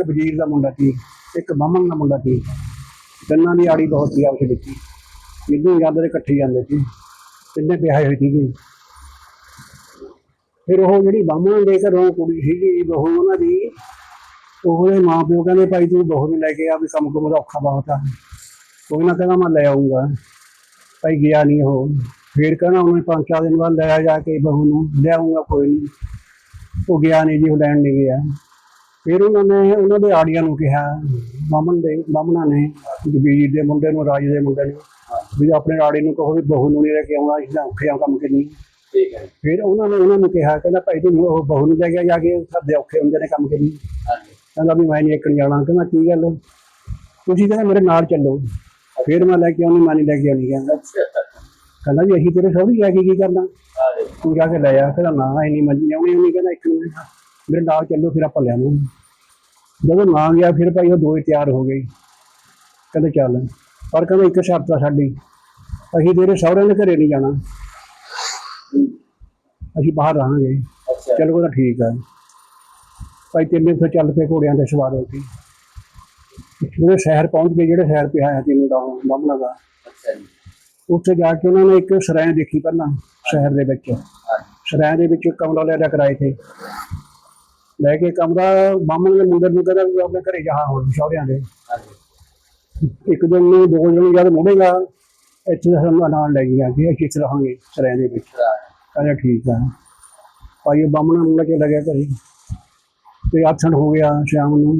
ਇੱਕ ਵਜ਼ੀਰ ਦਾ ਮੁੰਡਾ ਸੀ, ਇੱਕ ਬਾਹਮਣ ਦਾ ਮੁੰਡਾ ਸੀ। ਤਿੰਨਾਂ ਦੀ ਆੜੀ ਬਹੁਤ ਸੀ, ਆਪਸ ਵਿੱਚ। ਜਿੱਦੋਂ ਜਾਂਦੇ ਇਕੱਠੇ ਜਾਂਦੇ ਸੀ, ਤਿੰਨੇ ਵਿਆਹੇ ਹੋਏ ਸੀਗੇ। ਫਿਰ ਉਹ ਜਿਹੜੀ ਬਾਹਮਣ ਦੇ ਘਰੋਂ ਕੁੜੀ ਸੀਗੀ, ਬਹੂ ਉਹਨਾਂ ਦੀ, ਉਹਦੇ ਮਾਂ ਪਿਓ ਕਹਿੰਦੇ, ਭਾਈ ਤੂੰ ਬਹੂ ਲੈ ਕੇ ਆ, ਵੀ ਕੰਮ ਕੁਮ ਦਾ ਔਖਾ ਬਹੁਤ ਆ। ਕੋਈ ਨਾ ਕਹਿੰਦਾ ਮੈਂ ਲੈ ਆਉਂਗਾ ਭਾਈ ਗਿਆ ਨਹੀਂ ਉਹ। ਫਿਰ ਕਹਿੰਦਾ ਉਹਨੇ ਪੰਜ ਚਾਰ ਦਿਨ ਬਾਅਦ ਲੈ ਜਾ ਕੇ ਬਹੂ ਨੂੰ। ਲੈ ਆਉਂਗਾ ਕੋਈ ਨਹੀਂ। ਉਹ ਗਿਆ ਨਹੀਂ ਜੀ, ਉਹ ਲੈਣ ਨਹੀਂ ਗਿਆ। ਫਿਰ ਉਹਨਾਂ ਨੇ ਉਹਨਾਂ ਦੇ ਆੜੀਆਂ ਨੂੰ ਕਿਹਾ ਬਾਮਨ ਦੇ ਬਾਮਣਾ ਨੇ ਜਬੀਰ ਦੇ ਮੁੰਡੇ ਨੂੰ ਰਾਜ ਦੇ ਮੁੰਡੇ ਨੂੰ ਵੀ ਆਪਣੇ ਆੜੀ ਨੂੰ ਕਹੋ ਵੀ ਬਹੂ ਨੂੰ ਨਹੀਂ ਲੈ ਕੇ ਆਉਣਾ ਇਸ ਦਾ ਔਖਿਆਂ ਕੰਮ ਕਰਨੀ ਠੀਕ ਹੈ। ਫਿਰ ਉਹਨਾਂ ਨੇ ਉਹਨਾਂ ਨੂੰ ਕਿਹਾ ਕਹਿੰਦਾ ਭਾਈ ਤੂੰ ਉਹ ਬਹੂ ਨੂੰ ਲੈ ਕੇ ਜਾ ਕੇ ਸਾਡੇ ਔਖੇ ਹੁੰਦੇ ਨੇ ਕੰਮ ਕਰਨੀ ਹਾਂਜੀ। ਕਹਿੰਦਾ ਵੀ ਮੈਂ ਨਹੀਂ ਇੱਕ ਜਾਣਾ ਕਹਿੰਦਾ ਕੀ ਗੱਲ? ਤੁਸੀਂ ਕਹਿੰਦਾ ਮੇਰੇ ਨਾਲ ਚੱਲੋ। ਫਿਰ ਮੈਂ ਲੈ ਕੇ ਆਉਣੀ ਮੈਂ ਨਹੀਂ ਲੈ ਕੇ ਆਉਣੀ ਕਹਿੰਦਾ। ਕਹਿੰਦਾ ਵੀ ਅਸੀਂ ਤੇਰੇ ਸਹੁਰੀ ਜਾ ਕੇ ਕੀ ਕਰਨਾ? ਤੂੰ ਜਾ ਕੇ ਲੈ ਆ ਕਹਿੰਦਾ ਨਾ ਇੰਨੀ ਮਰਜ਼ੀ ਆਉਣੀ ਨਹੀਂ ਕਹਿੰਦਾ ਇੱਕ ਮਿੰਟ ਮੇਰੇ ਨਾਲ ਚੱਲੋ ਫਿਰ ਆਪਾਂ ਲਿਆਵਾਂਗੇ ਜਦੋਂ ਨਾ ਗਿਆ ਫਿਰ ਭਾਈ ਉਹ ਦੋਏ ਤਿਆਰ ਹੋ ਗਏ। ਕਹਿੰਦੇ ਚੱਲ ਪਰ ਕਹਿੰਦਾ ਇੱਕ ਸ਼ਰਤ ਆ ਸਾਡੀ ਅਸੀਂ ਤੇਰੇ ਸਹੁਰਿਆਂ ਦੇ ਘਰੇ ਨਹੀਂ ਜਾਣਾ। ਅਸੀਂ ਬਾਹਰ ਰਹਾਂਗੇ। ਚਲੋ ਕਹਿੰਦਾ ਠੀਕ ਆ। ਭਾਈ ਤਿੰਨੇ ਉੱਥੇ ਚੱਲ ਪਏ ਘੋੜਿਆਂ ਤੇ ਸਵਾਰ ਹੋ ਕੇ। ਉਹਦੇ ਸ਼ਹਿਰ ਪਹੁੰਚ ਗਏ ਜਿਹੜੇ ਸ਼ਹਿਰ ਤੇ ਆਇਆ ਤੈਨੂੰ ਦਾ ਬਾਬਲਾ ਦਾ ਉੱਥੇ ਜਾ ਕੇ ਉਹਨਾਂ ਨੇ ਇੱਕ ਸਰਾਇ ਦੇਖੀ ਪਹਿਲਾਂ ਸ਼ਹਿਰ ਦੇ ਵਿੱਚ। ਸਰਾਇ ਦੇ ਵਿੱਚ ਕਮਰਾ ਲੈ ਲਿਆ ਕਿਰਾਏ ਤੇ। ਲੈ ਕੇ ਕਮਰਾ ਬਾਹਮਣ ਦੇ ਮੁੰਡੇ ਨੂੰ ਕਹਿੰਦਾ ਵੀ ਆਪਣੇ ਘਰੇ ਜਾ ਹੁਣ ਸਹੁਰਿਆਂ ਦੇ। ਇੱਕ ਦਿਨ ਨੂੰ ਦੋ ਦਿਨ ਜਦ ਮੁੜੇਗਾ ਇੱਥੇ ਸਾਨੂੰ ਨਾਲ ਲੈ ਗਿਆ ਕਿ ਅਸੀਂ ਇੱਥੇ ਰਹਾਂਗੇ ਸਰਾਇ ਦੇ ਵਿੱਚ। ਕਹਿੰਦਾ ਠੀਕ ਆ। ਭਾਈ ਬਾਹਮਣ ਮੁੰਡਾ ਕੇ ਲੱਗਿਆ ਘਰੇ। ਤੇ ਆਥਣ ਹੋ ਗਿਆ ਸ਼ਾਮ ਨੂੰ।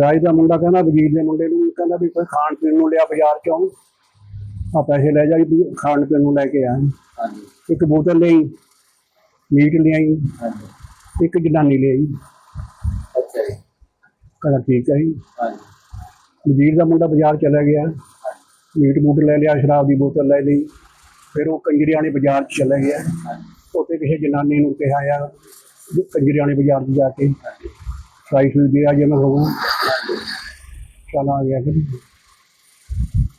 ਰਾਜ ਦਾ ਮੁੰਡਾ ਕਹਿੰਦਾ ਵਜ਼ੀਰ ਦੇ ਮੁੰਡੇ ਨੂੰ ਕਹਿੰਦਾ ਵੀ ਕੋਈ ਖਾਣ ਪੀਣ ਨੂੰ ਲਿਆ ਬਾਜ਼ਾਰ ਚੋਂ। ਆ ਪੈਸੇ ਲੈ ਜਾ ਵੀ ਖਾਣ ਪੀਣ ਨੂੰ ਲੈ ਕੇ ਆ। ਹਾਂਜੀ। ਇੱਕ ਬੋਤਲ ਲਈ ਮੀਟ ਲਿਆਈ। ਹਾਂਜੀ। ਇੱਕ ਜਨਾਨੀ ਲਿਆਈ ਅੱਛਾ ਜੀ। ਕਹਿੰਦਾ ਠੀਕ ਹੈ ਜੀ। ਹਾਂਜੀ। ਵਜ਼ੀਰ ਦਾ ਮੁੰਡਾ ਬਾਜ਼ਾਰ ਚਲਾ ਗਿਆ। ਮੀਟ ਬੂਟ ਲੈ ਲਿਆ ਸ਼ਰਾਬ ਦੀ ਬੋਤਲ ਲੈ ਲਈ। ਫਿਰ ਉਹ ਕੰਜਰੀਆਣੇ ਬਾਜ਼ਾਰ 'ਚ ਚਲਾ ਗਿਆ। ਉੱਥੇ ਕਿਸੇ ਜਨਾਨੀ ਨੂੰ ਕਿਹਾ ਆ ਵੀ ਕੰਜਰੀਆਣੇ ਬਾਜ਼ਾਰ 'ਚ ਜਾ ਕੇ ਫਰਾਈ ਫੂਡ ਦੇ ਆ ਜੇ ਮੈਂ ਹੋਵਾਂ। ਚੱਲ ਆ ਗਿਆ ਫਿਰ।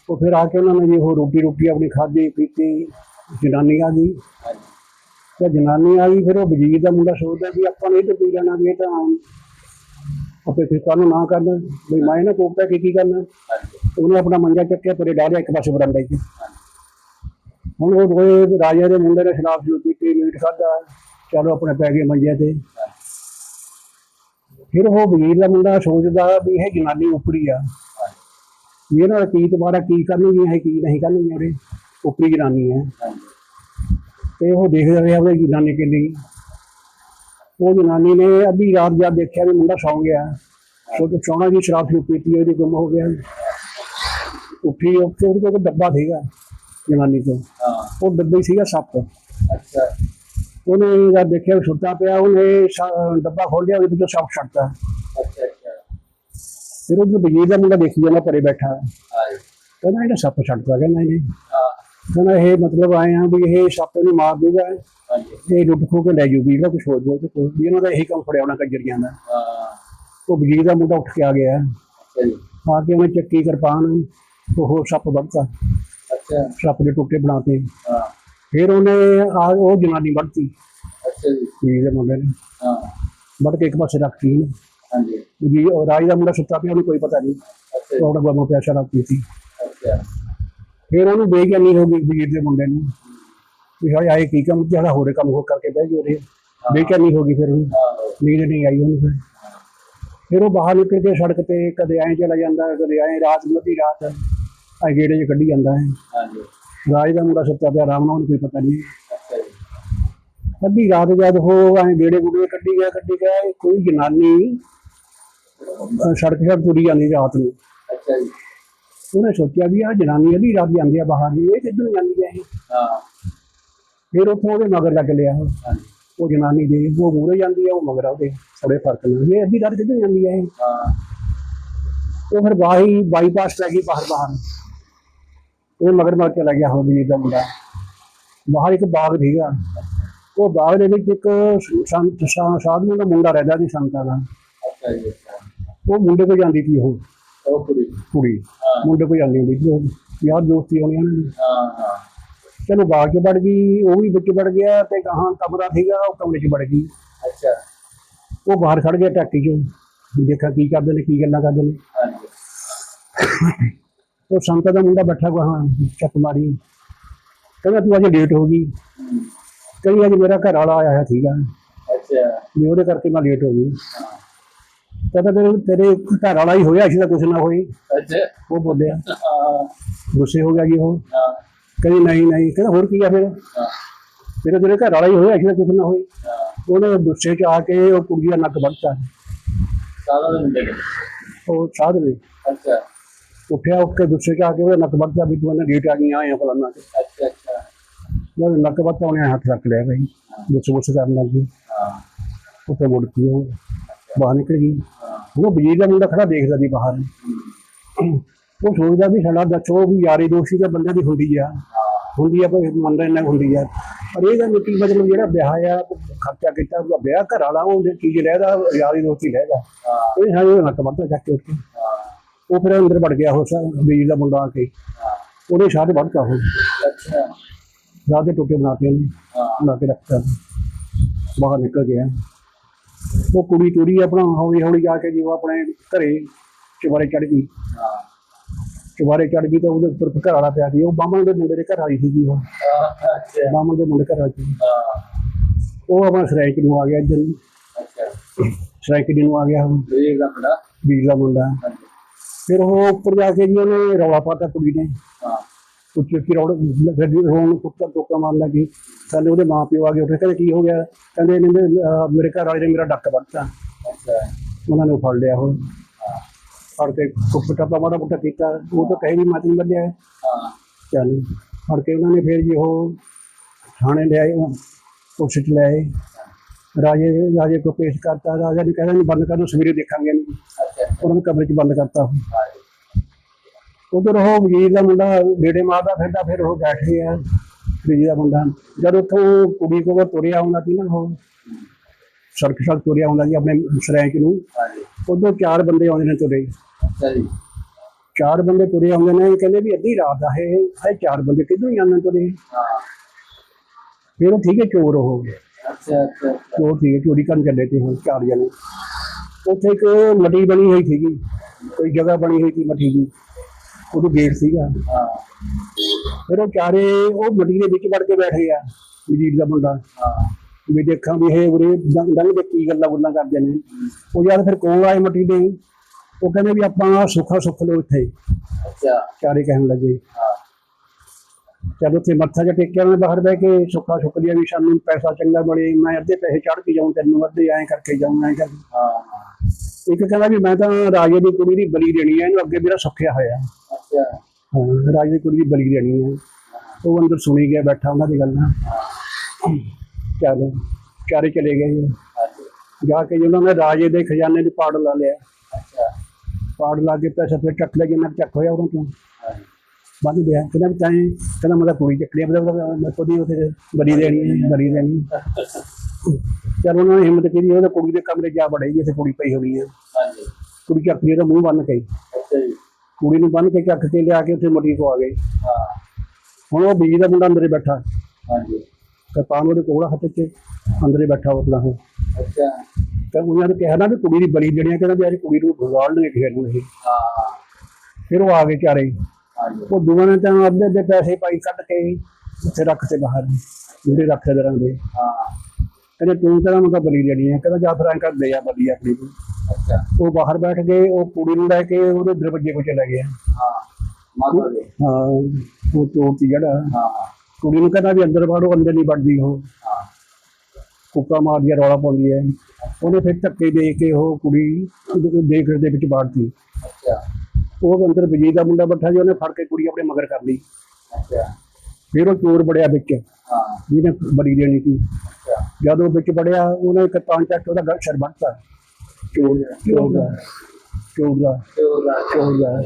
ਉਹ ਫਿਰ ਆ ਕੇ ਉਹਨਾਂ ਨੇ ਜੀ ਉਹ ਰੋਟੀ ਰੋਟੀ ਆਪਣੀ ਖਾਧੀ ਪੀਤੀ ਜਨਾਨੀ ਆ ਗਈ। ਹਾਂਜੀ ਤੇ ਜਨਾਨੀ ਆ ਗਈ ਫਿਰ ਉਹ ਵਜ਼ੀਰ ਦਾ ਮੁੰਡਾ ਸੋਚਦਾ ਵੀ ਆਪਾਂ ਨੇ ਇਹ ਤਾਂ ਪੀ ਲੈਣਾ ਵੀ ਇਹ ਤਾਂ ਆਪੇ ਫਿਰ ਕੱਲ ਨਾ ਕਰਨਾ ਵੀ ਮੈਂ ਨਾ ਕੋਪਤਾ ਕੀ ਕੀ ਕਰਨਾ? ਉਹਨੇ ਆਪਣਾ ਮੰਜਾ ਚੱਕਿਆ ਪਰੇ ਡਾਲਿਆ ਇੱਕ ਪਾਸੇ ਬਰਾਂਡੇ 'ਚ। ਹੁਣ ਉਹ ਦੋਏ ਰਾਜਾ ਦੇ ਮੁੰਡੇ ਨੇ ਸ਼ਰਾਬ ਸ਼ੁਰੂ ਪੀਤੀ ਮੀਟ ਖਾਧਾ ਚਲੋ ਆਪਣੇ ਪੈ ਗਏ ਮੰਜੇ ਤੇ। ਫਿਰ ਉਹ ਵਜ਼ੀਰ ਦਾ ਮੁੰਡਾ ਸੋਚਦਾ ਵੀ ਇਹ ਜਨਾਨੀ ਉਪਰੀ ਆ। ਵੀ ਇਹਨਾਂ ਦਾ ਕੀ ਦੁਬਾਰਾ ਕੀ ਕਰਨਗੀਆਂ ਇਹ ਕੀ ਨਹੀਂ ਕਰਨਗੀਆਂ ਉਹਦੇ ਉਪਰੀ ਜਨਾਨੀ ਹੈ ਤੇ ਉਹ ਦੇਖਦਾ ਰਿਹਾ ਉਹਦੀ ਜਨਾਨੀ ਕਿੰਨੀ ਉਹ ਜਨਾਨੀ ਨੇ ਅੱਧੀ ਰਾਤ ਜਦ ਦੇਖਿਆ ਵੀ ਮੁੰਡਾ ਸੌਂ ਗਿਆ। ਸੋ ਤੇ ਸੌਣਾ ਜੀ ਸ਼ਰਾਬ ਸ਼ੁਰੂ ਪੀਤੀ ਉਹਦੀ ਗੁੰਮ ਹੋ ਗਿਆ। ਉੱਠੀ ਉੱਥੇ ਉਹਦੇ ਕੋਲ ਇੱਕ ਡੱਬਾ ਸੀਗਾ ਜਨਾਨੀ ਕੋਲ। ਹਾਂ। ਉਹ ਡੱਬੇ 'ਚ ਸੀਗਾ ਸੱਪ। ਅੱਛਾ। ਉਹਨੇ ਜਦ ਦੇਖਿਆ ਵੀ ਸੁੱਤਾ ਪਿਆ ਉਹਨੇ ਸ- ਡੱਬਾ ਖੋਲ੍ਹਿਆ ਉਹਦੇ ਵਿੱਚੋਂ ਸੱਪ ਛੱਡਤਾ। ਅੱਛਾ ਅੱਛਾ। ਫਿਰ ਉਹ ਵਜ਼ੀਰ ਦਾ ਮੁੰਡਾ ਦੇਖੀ ਜਾਂਦਾ ਪਰੇ ਬੈਠਾ। ਹਾਂਜੀ ਕਹਿੰਦਾ ਇਹਨੇ ਸੱਪ ਛੱਡਤਾ ਕਹਿੰਦਾ ਇਹਨੇ ਹਾਂ ਕਹਿੰਦਾ ਇਹ ਮਤਲਬ ਆਏ ਆ ਵੀ ਇਹ ਸੱਪ ਨੂੰ ਮਾਰ ਦੂਗਾ ਇਹ ਲੁੱਟ ਖੋ ਕੇ ਲੈ ਜੂਗੀ ਇਹਦਾ ਕੁਝ ਹੋਰ ਬੋਲ ਤੇ ਕੋਈ ਵੀ ਇਹਨਾਂ ਦਾ ਇਹੀ ਕੰਮ ਫੜਿਆ ਹੋਣਾ ਕੰਜਰੀਆਂ ਦਾ। ਹਾਂ। ਉਹ ਵਜ਼ੀਰ ਦਾ ਮੁੰਡਾ ਉੱਠ ਕੇ ਆ ਗਿਆ। ਅੱਛਾ ਜੀ। ਆ ਕੇ ਉਹਨੇ ਚੱਕੀ ਕਿਰਪਾਨ ਉਹ ਸੱਪ ਵੱਢਤਾ। ਅੱਛਾ। ਸੱਪ ਦੇ ਟੁੱਟੇ ਬਣਾਤੇ। ਹਾਂ। ਫਿਰ ਉਹਨੇ ਆ ਉਹ ਜਨਾਨੀ ਵੱਢਤੀ। ਅੱਛਾ ਜੀ। ਵਜ਼ੀਰ ਦੇ ਮੁੰਡੇ ਨੇ। ਹਾਂ। ਵੱਢ ਕੇ ਇੱਕ ਪਾਸੇ ਰੱਖਤੀ ਹਾਂਜੀ। ਜੀ ਰਾਜ ਦਾ ਮੁੰਡਾ ਸੁੱਤਾ ਪਿਆ ਉਹਨੂੰ ਕੋਈ ਪਤਾ ਨਹੀਂ। ਅੱਛਾ ਉਹਦਾ ਗੋਮੋ ਪਿਆ ਸ਼ਰਾਬ ਪੀਤੀ। ਅੱਛਾ। ਫਿਰ ਉਹਨੂੰ ਬੇਗਿਆਨੀ ਹੋ ਗਈ ਵਜ਼ੀਰ ਦੇ ਮੁੰਡੇ ਨੂੰ। ਵੀ ਹਾਏ ਆਏ ਕੀ ਕੰਮ ਜਿਹੜਾ ਹੋਰੇ ਕੰਮ ਹੋ ਕਰਕੇ ਬਹਿ ਗਏ ਰੇ ਬੇਗਿਆਨੀ ਹੋ ਗਈ ਫਿਰ ਉਹਨੂੰ। ਹਾਂ। ਨੀਂਦ ਨਹੀਂ ਆਈ ਉਹਨੂੰ ਫਿਰ। ਫਿਰ ਉਹ ਬਾਹਰ ਨਿਕਲ ਕੇ ਸੜਕ ਤੇ ਕਦੇ ਐਂ ਚਲਾ ਜਾਂਦਾ ਕਦੇ ਐਂ ਰਾਤ ਨੂੰ ਅੱਧੀ ਰਾਤ ਆ ਗੇੜੇ 'ਚ ਕੱਢੀ ਜਾਂਦਾ ਹੈ ਹਾਂਜੀ। ਰਾਜ ਦਾ ਮੁੰਡਾ ਸੁੱਤਾ ਪਿਆ ਆਰਾਮ ਨਾਲ ਕੋਈ ਪਤਾ ਨਹੀਂ ਅੱਧੀ ਰਾਤ ਜਦ ਉਹ ਐਂ ਗੇੜੇ ਗੁੜੇ ਕੱਢੀ ਗਿਆ ਕੱਢੀ ਗਿਆ ਕੋਈ ਜਨਾਨੀ ਸੜਕ ਸੜਕ ਤੁਰੀ ਜਾਂਦੀ ਰਾਤ ਨੂੰ। ਅੱਛਾ ਜੀ। ਉਹਨੇ ਸੋਚਿਆ ਵੀ ਆ ਜਨਾਨੀ ਅੱਧੀ ਰਾਤ ਜਾਂਦੀ ਆ ਬਾਹਰ ਦੀ ਇਹ ਕਿੱਧਰ ਨੂੰ ਜਾਂਦੀ ਹੈ ਇਹ? ਹਾਂ। ਫਿਰ ਉੱਥੋਂ ਉਹਦੇ ਮਗਰ ਲੱਗ ਲਿਆ ਉਹ। ਜਨਾਨੀ ਦੇ ਉਹ ਮੂਹਰੇ ਜਾਂਦੀ ਆ ਉਹ ਮਗਰ ਉਹਦੇ ਥੋੜੇ ਫ਼ਰਕ ਨਾਲ। ਇਹ ਅੱਧੀ ਰਾਤ ਕਿੱਧਰ ਨੂੰ ਜਾਂਦੀ ਹੈ ਇਹ? ਹਾਂ। ਉਹ ਫਿਰ ਬਾਈ ਬਾਈਪਾਸ ਲੈ ਗਈ ਬਾਹਰ ਬਾਹਰ। ਉਹ ਮਗਰ ਮਗਰ ਚਲਾ ਗਿਆ ਹੋ ਵੀ ਦਾ ਮੁੰਡਾ। ਬਾਹਰ ਇੱਕ ਬਾਗ ਸੀਗਾ। ਉਹ ਬਾਗ ਦੇ ਵਿੱਚ ਇੱਕ ਸੰਤ ਸਾਧੂ ਦਾ ਮੁੰਡਾ ਰਹਿੰਦਾ ਸੀ ਸੰਤਾਂ ਦਾ। ਉਹ ਮੁੰਡੇ ਕੋਲ ਜਾਂਦੀ ਸੀ ਉਹ। ਉਹ ਕੁੜੀ। ਮੁੰਡੇ ਕੋਲ ਜਾਂਦੀ ਹੁੰਦੀ। ਸੀ ਉਹ ਯਾਰ ਦੋਸਤੀ ਹੋਣੀ ਉਹਨਾਂ ਦੀ ਹਾਂ ਹਾਂ। ਚਲੋ ਬਾਗ 'ਚ ਵੜ ਗਈ ਉਹ ਵੀ ਵਿੱਚ ਵੜ ਗਿਆ ਤੇ ਗਾਹਾਂ ਕਮਰਾ ਸੀਗਾ ਉਹ ਕਮਰੇ 'ਚ ਵੜ ਗਈ। ਅੱਛਾ। ਉਹ ਬਾਹਰ ਖੜ ਗਿਆ ਟਾਕੀ 'ਚ। ਦੇਖਾਂ ਕੀ ਕਰਦੇ ਨੇ ਕੀ ਗੱਲਾਂ ਕਰਦੇ ਨੇ। ਹਾਂਜੀ। ਉਹ ਸੰਤ ਦਾ ਮੁੰਡਾ ਬੈਠਾ ਕੋ ਹਾਂ ਚੱਕ ਮਾਰੀ। ਕਹਿੰਦਾ ਤੂੰ ਅੱਜ ਲੇਟ ਹੋ ਗਈ। ਕਹਿੰਦੀ ਅੱਜ ਮੇਰਾ ਘਰ ਵਾਲਾ ਆਇਆ ਸੀਗਾ। ਅੱਛਾ। ਵੀ ਉਹਦੇ ਕਰਕੇ ਮੈਂ ਲੇਟ ਹੋ ਗਈ। ਕਹਿੰਦਾ ਤੇਰੇ ਤੇਰੇ ਘਰ ਵਾਲਾ ਹੀ ਹੋਇਆ ਸੀ ਤਾਂ ਕੁਛ ਨਾ ਹੋਈ ਅੱਛਾ। ਉਹ ਬੋਲਿਆ। ਹਾਂ। ਗੁੱਸੇ ਹੋ ਗਿਆ ਜੀ ਉਹ। ਹਾਂ। ਕਹਿੰਦੀ ਨਹੀਂ ਨਹੀਂ। ਕਹਿੰਦਾ ਹੋਰ ਕੀ ਆ ਫਿਰ? ਹਾਂ। ਫਿਰ ਤੇਰੇ ਘਰ ਵਾਲਾ ਹੀ ਹੋਇਆ ਸੀ ਤਾਂ ਕੁਛ ਨਾ ਹੋਈ ਹਾਂ। ਉਹਨੇ ਗੁੱਸੇ 'ਚ ਆ ਕੇ ਉਹ ਕੁੜੀ ਦਾ ਨੱਕ ਵੱਢਤਾ ਸਾਰਾ ਦਿਨ ਮੁੰਡੇ ਉਹ ਸਾਧ ਨੇ ਅੱਛਾ। ਉੱਠਿਆ ਉੱਠ ਕੇ ਗੁੱਸੇ 'ਚ ਆ ਕੇ ਉਹਦਾ ਨੱਕ ਵੱਢਤਾ ਵੀ ਤੂੰ ਇਹਨਾਂ ਲੇਟ ਆ ਗਈ ਆਏ ਫਲਾਨਾ ਤੇ। ਅੱਛਾ ਅੱਛਾ। ਜਦ ਨੱਕ ਵੱਢਤਾ ਉਹਨੇ ਹੱਥ ਰੱਖ ਲਿਆ ਬਈ ਗੁੱਸੇ ਗੁੱਸੇ ਕਰਨ ਲੱਗ ਗਈ। ਹਾਂ। ਉੱਥੇ ਮੁੜ ਕੇ ਉਹ ਬਾਹਰ ਨਿਕਲ ਗਈ। ਹਾਂ ਉਹ ਬਜੀਰ ਦਾ ਮੁੰਡਾ ਖੜਾ ਦੇਖਦਾ ਸੀ ਬਾਹਰ। ਉਹ ਸੋਚਦਾ ਵੀ ਸਾਡਾ ਦੱਸੋ ਵੀ ਯਾਰੀ ਦੋਸਤੀ ਤਾਂ ਬੰਦੇ ਦੀ ਹੁੰਦੀ ਆ। ਹਾਂ ਹੁੰਦੀ ਆ ਭਾਈ ਮੰਨਦਾ ਇੰਨਾ ਹੁੰਦੀ ਆ। ਪਰ ਇਹਦਾ ਮਿੱਟੀ ਮਤਲਬ ਜਿਹੜਾ ਵਿਆਹ ਆ ਖਰਚਾ ਕੀਤਾ ਉਹਦਾ ਵਿਆਹ ਘਰ ਵਾਲਾ ਉਹ ਚੀਜ਼ ਲੈਦਾ ਯਾਰੀ ਦੋਸਤੀ ਹਾਂ ਇਹ ਸਾਰੇ ਨੱਕ ਵੱਢਦਾ ਚੱਕ ਕੇ ਹਾਂ ਉਹ ਫਿਰ ਅੰਦਰ ਵੜ ਗਿਆ ਉਸ ਬੀਜ ਦਾ ਮੁੰਡਾ ਆ ਕੇ। ਹਾਂ ਉਹਦੇ ਸ਼ਾਹ ਵੱਢਤਾ ਉਹ। ਅੱਛਾ। ਰਾਹ ਦੇ ਟੋਟੇ ਬਣਾਤੇ ਉਹਨੇ ਹਾਂ ਬਣਾ ਕੇ ਰੱਖਤਾ। ਬਾਹਰ ਨਿਕਲ ਗਿਆ। ਉਹ ਕੁੜੀ ਟੁਰੀ ਆਪਣਾ ਹੌਲੀ ਹੌਲੀ ਜਾ ਕੇ ਜਿਵੇਂ ਆਪਣੇ ਘਰੇ ਚੁਬਾਰੇ ਚੜ ਗਈ। ਹਾਂ। ਚੁਬਾਰੇ ਚੜ ਗਈ ਤਾਂ ਉਹਦੇ ਉੱਪਰ ਘਰ ਵਾਲਾ ਪਿਆ ਸੀ। ਉਹ ਬਾਹਮਣ ਦੇ ਮੁੰਡੇ ਦੇ ਘਰ ਆਈ ਸੀਗੀ ਉਹ। ਅੱਛਾ। ਬਾਹਮਣ ਦੇ ਮੁੰਡੇ ਘਰ ਆਈ ਸੀ। ਉਹ ਆਪਣਾ ਸਰਾਇਕ ਨੂੰ ਆ ਗਿਆ ਇੱਧਰ। ਨੂੰ। ਅੱਛਾ ਸਰਾਇਕ ਨੂੰ ਆ ਗਿਆ ਉਹ ਇਹ ਦਾ ਬੀਜ ਦਾ ਮੁੰਡਾ। ਫਿਰ ਉਹ ਉੱਪਰ ਜਾ ਕੇ ਜੀ ਉਹਨੇ ਰੌਲਾ ਪਾਤਾ ਕੁੜੀ ਨੇ। ਹਾਂ ਉੱਚੀ ਉੱਚੀ ਰੌੜ ਗੱਡੀ ਰੋਣ ਕੁੱਤਾ ਟੋਕਾ ਮਾਰਨ ਲੱਗੀ। ਕਹਿੰਦੇ ਉਹਦੇ ਮਾਂ ਪਿਓ ਆ ਗਏ ਉੱਥੇ ਕਹਿੰਦੇ ਕੀ ਹੋ ਗਿਆ? ਕਹਿੰਦੇ ਇਹਨਾਂ ਮੇਰੇ ਘਰ ਵਾਲੇ ਨੇ ਮੇਰਾ ਡੱਕ ਅੱਛਾ। ਉਹਨਾਂ ਨੇ ਫੜ ਲਿਆ ਉਹ ਫੜ ਕੇ ਕੁੱਪ ਟੱਪਾ ਮਾੜਾ ਮੋਟਾ ਕੀਤਾ। ਉਹ ਤਾਂ ਕਹੇ ਵੀ ਮਤ ਬੰਦਿਆ ਹਾਂ। ਚੱਲ। ਫੜ ਕੇ ਉਹਨਾਂ ਨੇ ਫਿਰ ਜੀ ਉਹ ਥਾਣੇ ਲਿਆਏ ਚ ਲਿਆਏ ਰਾਜੇ ਰਾਜੇ ਕੋ ਪੇਸ਼ ਕਰਤਾ। ਰਾਜਾ ਨੇ ਕਹਿੰਦਾ ਨਹੀਂ ਬੰਦ ਕਰ ਦੋ ਸਵੇਰੇ ਦੇਖਾਂਗੇ ਉਹਨਾਂ ਨੇ ਕਮਰੇ ਚ ਬੰਦ ਕਰਤਾ। ਹਾਂ ਉਧਰ ਉਹ ਵਜ਼ੀਰ ਦਾ ਮੁੰਡਾ ਡੇੜੇ ਮਾਰਦਾ ਫਿਰਦਾ ਫਿਰ ਉਹ ਬੈਠ ਗਿਆ ਵਜ਼ੀਰ ਦਾ ਮੁੰਡਾ। ਜਦ ਉੱਥੋਂ ਕੁੜੀ ਕੋਲ ਤੁਰਿਆ ਆਉਂਦਾ ਸੀ ਨਾ ਉਹ ਸੜਕ ਸੜਕ ਤੁਰਿਆ ਆਉਂਦਾ ਜੀ ਆਪਣੇ ਸਰੈਂਕ ਨੂੰ। ਉਦੋਂ ਚਾਰ ਬੰਦੇ ਆਉਂਦੇ ਨੇ ਤੁਰੇ। ਚਾਰ ਬੰਦੇ ਤੁਰੇ ਆਉਂਦੇ ਨੇ ਕਹਿੰਦੇ ਵੀ ਅੱਧੀ ਰਾਤ ਆ ਇਹ ਇਹ ਚਾਰ ਬੰਦੇ ਕਿੱਧਰੋਂ ਜਾਂਦੇ ਤੁਰੇ। ਹਾਂ। ਫਿਰ ਉਹ ਠੀਕ ਹੈ ਚੋਰ ਉਹ ਅੱਛਾ ਅੱਛਾ ਅੱਛਾ। ਚੋਰ ਠੀਕ ਚੋਰੀ ਕਰਨ ਚੱਲੇ ਤੇ ਹੁਣ ਚਾਰ ਜਣੇ। ਉੱਥੇ ਇੱਕ ਮੱਟੀ ਬਣੀ ਹੋਈ ਸੀਗੀ ਕੋਈ ਜਗ੍ਹਾ ਬਣੀ ਹੋਈ ਸੀ ਮੱਟੀ ਦੀ। ਉਹਦੇ ਗੇਟ ਸੀਗਾ। ਹਾਂ। ਫਿਰ ਉਹ ਚਾਰੇ ਉਹ ਮੱਟੀ ਦੇ ਵਿੱਚ ਵੜ ਕੇ ਬੈਠ ਗਿਆ ਵਜ਼ੀਰ ਦਾ ਮੁੰਡਾ। ਹਾਂ। ਵੀ ਦੇਖਾਂ ਵੀ ਇਹ ਉਰੇ ਦੰਗ ਦੇ ਕੀ ਗੱਲਾਂ ਗੁੱਲਾਂ ਕਰਦੇ ਨੇ। ਉਹ ਜਦ ਫਿਰ ਕੋਲ ਆਏ ਮੱਟੀ ਦੇ ਉਹ ਕਹਿੰਦੇ ਵੀ ਆਪਾਂ ਸੁੱਖਾ ਸੁੱਖ ਲੋ ਇੱਥੇ। ਅੱਛਾ। ਚਾਰੇ ਕਹਿਣ ਲੱਗੇ। ਹਾਂ। ਜਦ ਉੱਥੇ ਮੱਥਾ ਜਿਹਾ ਟੇਕਿਆ ਉਹਨੇ ਬਾਹਰ ਬਹਿ ਕੇ ਸੁੱਖਾ ਸੁੱਖ ਲਿਆ ਵੀ ਸਾਨੂੰ ਪੈਸਾ ਚੰਗਾ ਮਿਲੇ ਮੈਂ ਅੱਧੇ ਪੈਸੇ ਚੜ੍ਹ ਕੇ ਜਾਊਂ ਤੈਨੂੰ ਅੱਧੇ ਐਂ ਕਰਕੇ ਜਾਊਂ ਐਂ ਕਰਕੇ। ਹਾਂ। ਇੱਕ ਕਹਿੰਦਾ ਵੀ ਮੈਂ ਤਾਂ ਰਾਜੇ ਦੀ ਕੁੜੀ ਦੀ ਬਲੀ ਦੇਣੀ ਹੈ ਇਹਨੂੰ ਅੱਗੇ ਮੇਰਾ ਸੁੱਖਿਆ ਹੋਇਆ। ਅੱਛਾ। ਹਾਂ ਰਾਜੇ ਦੀ ਕੁੜੀ ਦੀ ਬਲੀ ਦੇਣੀ ਹੈ ਉਹ ਅੰਦਰ ਸੁਣੀ ਗਿਆ ਬੈਠਾ ਉਹਨਾਂ ਦੀ ਗੱਲਾਂ ਚੱਲ ਚਾਰੇ ਚਲੇ ਗਏ ਜੀ। ਕੇ ਉਹਨਾਂ ਨੇ ਰਾਜੇ ਦੇ ਖਜ਼ਾਨੇ ਦੀ ਪਾੜ ਲਾ ਲਿਆ। ਅੱਛਾ। ਪਾੜ ਲਾ ਕੇ ਪੈਸਾ ਫਿਰ ਚੱਕ ਲਿਆ ਜਿੰਨਾ ਚੱਕ ਹੋਇਆ ਉਹਨਾਂ ਤੋਂ। ਬੰਦ ਦਿਆ ਕਹਿੰਦਾ ਵੀ ਤਾਂ ਕਹਿੰਦਾ ਮੈਂ ਤਾਂ ਕੁੜੀ ਚੱਕ ਲਿਆ ਮੈਂ ਕੋਈ ਉੱਥੇ ਬਲੀ ਦੇਣੀ ਬਲੀ ਦੇਣੀ। ਚੱਲ ਉਹਨਾਂ ਨੇ ਹਿੰਮਤ ਕੀਤੀ ਉਹਦੇ ਕੁੜੀ ਦੇ ਕਮਰੇ ਜਾ ਬੜੇ ਜਿੱਥੇ ਕੁੜੀ ਪਈ ਹੋਣੀ ਹੈ ਹਾਂਜੀ। ਕੁੜੀ ਚੱਕ ਲਈ ਉਹਦਾ ਮੂੰਹ ਬੰਨ ਕੇ ਅੱਛਾ ਜੀ। ਕੁੜੀ ਨੂੰ ਬੰਨ ਕੇ ਚੱਕ ਕੇ ਲਿਆ ਕੇ ਉੱਥੇ ਮੁੰਡੀ ਕੋ ਆ ਗਏ। ਹਾਂ। ਹੁਣ ਉਹ ਬੀਜੀ ਦਾ ਮੁੰਡਾ ਅੰਦਰੇ ਬੈਠਾ। ਹਾਂਜੀ। ਕਿਰਪਾਨ ਉਹਦੇ ਕੋਲ ਹੱਥ 'ਚ ਅੰਦਰੇ ਬੈਠਾ ਉਹ ਉਹ। ਅੱਛਾ। ਤਾਂ ਉਹਨਾਂ ਨੇ ਕਿਹਾ ਨਾ ਵੀ ਕੁੜੀ ਦੀ ਬਲੀ ਦੇਣੀ ਹੈ ਕਹਿੰਦਾ ਵੀ ਅੱਜ ਕੁੜੀ ਨੂੰ ਗਾਲ ਨਹੀਂ ਖੇਡ ਨੂੰ ਇਹ। ਹਾਂ। ਫਿਰ ਉਹ ਆ ਗਏ ਚਾਰੇ। ਹਾਂਜੀ। ਉਹ ਦੋਵਾਂ ਨੇ ਤਾਂ ਅੱਧੇ ਅੱਧੇ ਪੈਸੇ ਪਾਈ ਕੱਢ ਕੇ ਉੱਥੇ ਰੱਖ ਤੇ ਬਾਹਰ। ਜਿਹੜੇ ਰੱਖੇ ਦਰਾਂ ਦੇ ਹਾਂ। ਕਹਿੰਦੇ ਤੂੰ ਕਹਿੰਦਾ ਮੈਂ ਤਾਂ ਬਲੀ ਦੇਣੀ ਹੈ? ਕਹਿੰਦਾ ਜਾ ਫਿਰ ਐਂ ਕਰ ਦੇ ਆ ਬਲੀ ਆਪਣੀ ਨੂੰ ਅੱਛਾ। ਉਹ ਬਾਹਰ ਬੈਠ ਗਏ ਉਹ ਕੁੜੀ ਨੂੰ ਲੈ ਕੇ ਉਹਦੇ ਦਰਵਾਜ਼ੇ ਕੋਲ ਚਲਾ ਗਿਆ। ਹਾਂ ਮਾਤਾ ਦੇ। ਹਾਂ ਉਹ ਚੋਰ ਸੀ ਜਿਹੜਾ। ਹਾਂ ਕੁੜੀ ਨੂੰ ਕਹਿੰਦਾ ਵੀ ਅੰਦਰ ਵੜੋ ਅੰਦਰ ਨਹੀਂ ਵੜਦੀ ਉਹ। ਹਾਂ। ਕੁੱਕਾ ਮਾਰਦੀ ਆ ਰੌਲਾ ਪਾਉਂਦੀ ਹੈ ਉਹਨੇ ਫਿਰ ਧੱਕੇ ਦੇ ਕੇ ਉਹ ਕੁੜੀ ਦੇਖ ਦੇ ਵਿੱਚ ਬਾੜਤੀ ਅੱਛਾ। ਉਹ ਅੰਦਰ ਵਜੀਦ ਦਾ ਮੁੰਡਾ ਬੈਠਾ ਜੀ ਉਹਨੇ ਫੜ ਕੇ ਕੁੜੀ ਆਪਣੇ ਮਗਰ ਕਰ ਲਈ। ਅੱਛਾ। ਫਿਰ ਉਹ ਚੋਰ ਬੜਿਆ ਵਿੱਚ। ਹਾਂ। ਜਿਹਨੇ ਬਲੀ ਦੇਣੀ ਸੀ। ਜਦ ਵਿੱਚ ਵੜਿਆ ਉਹਨੇ ਇੱਕ ਤਾਂ ਚੱਕ ਉਹਦਾ ਗਲ ਸਿਰ ਵੱਢਤਾ ਚੋਰ ਚੋਰ ਦਾ ਚੋਰ ਦਾ ਚੋਰ ਦਾ।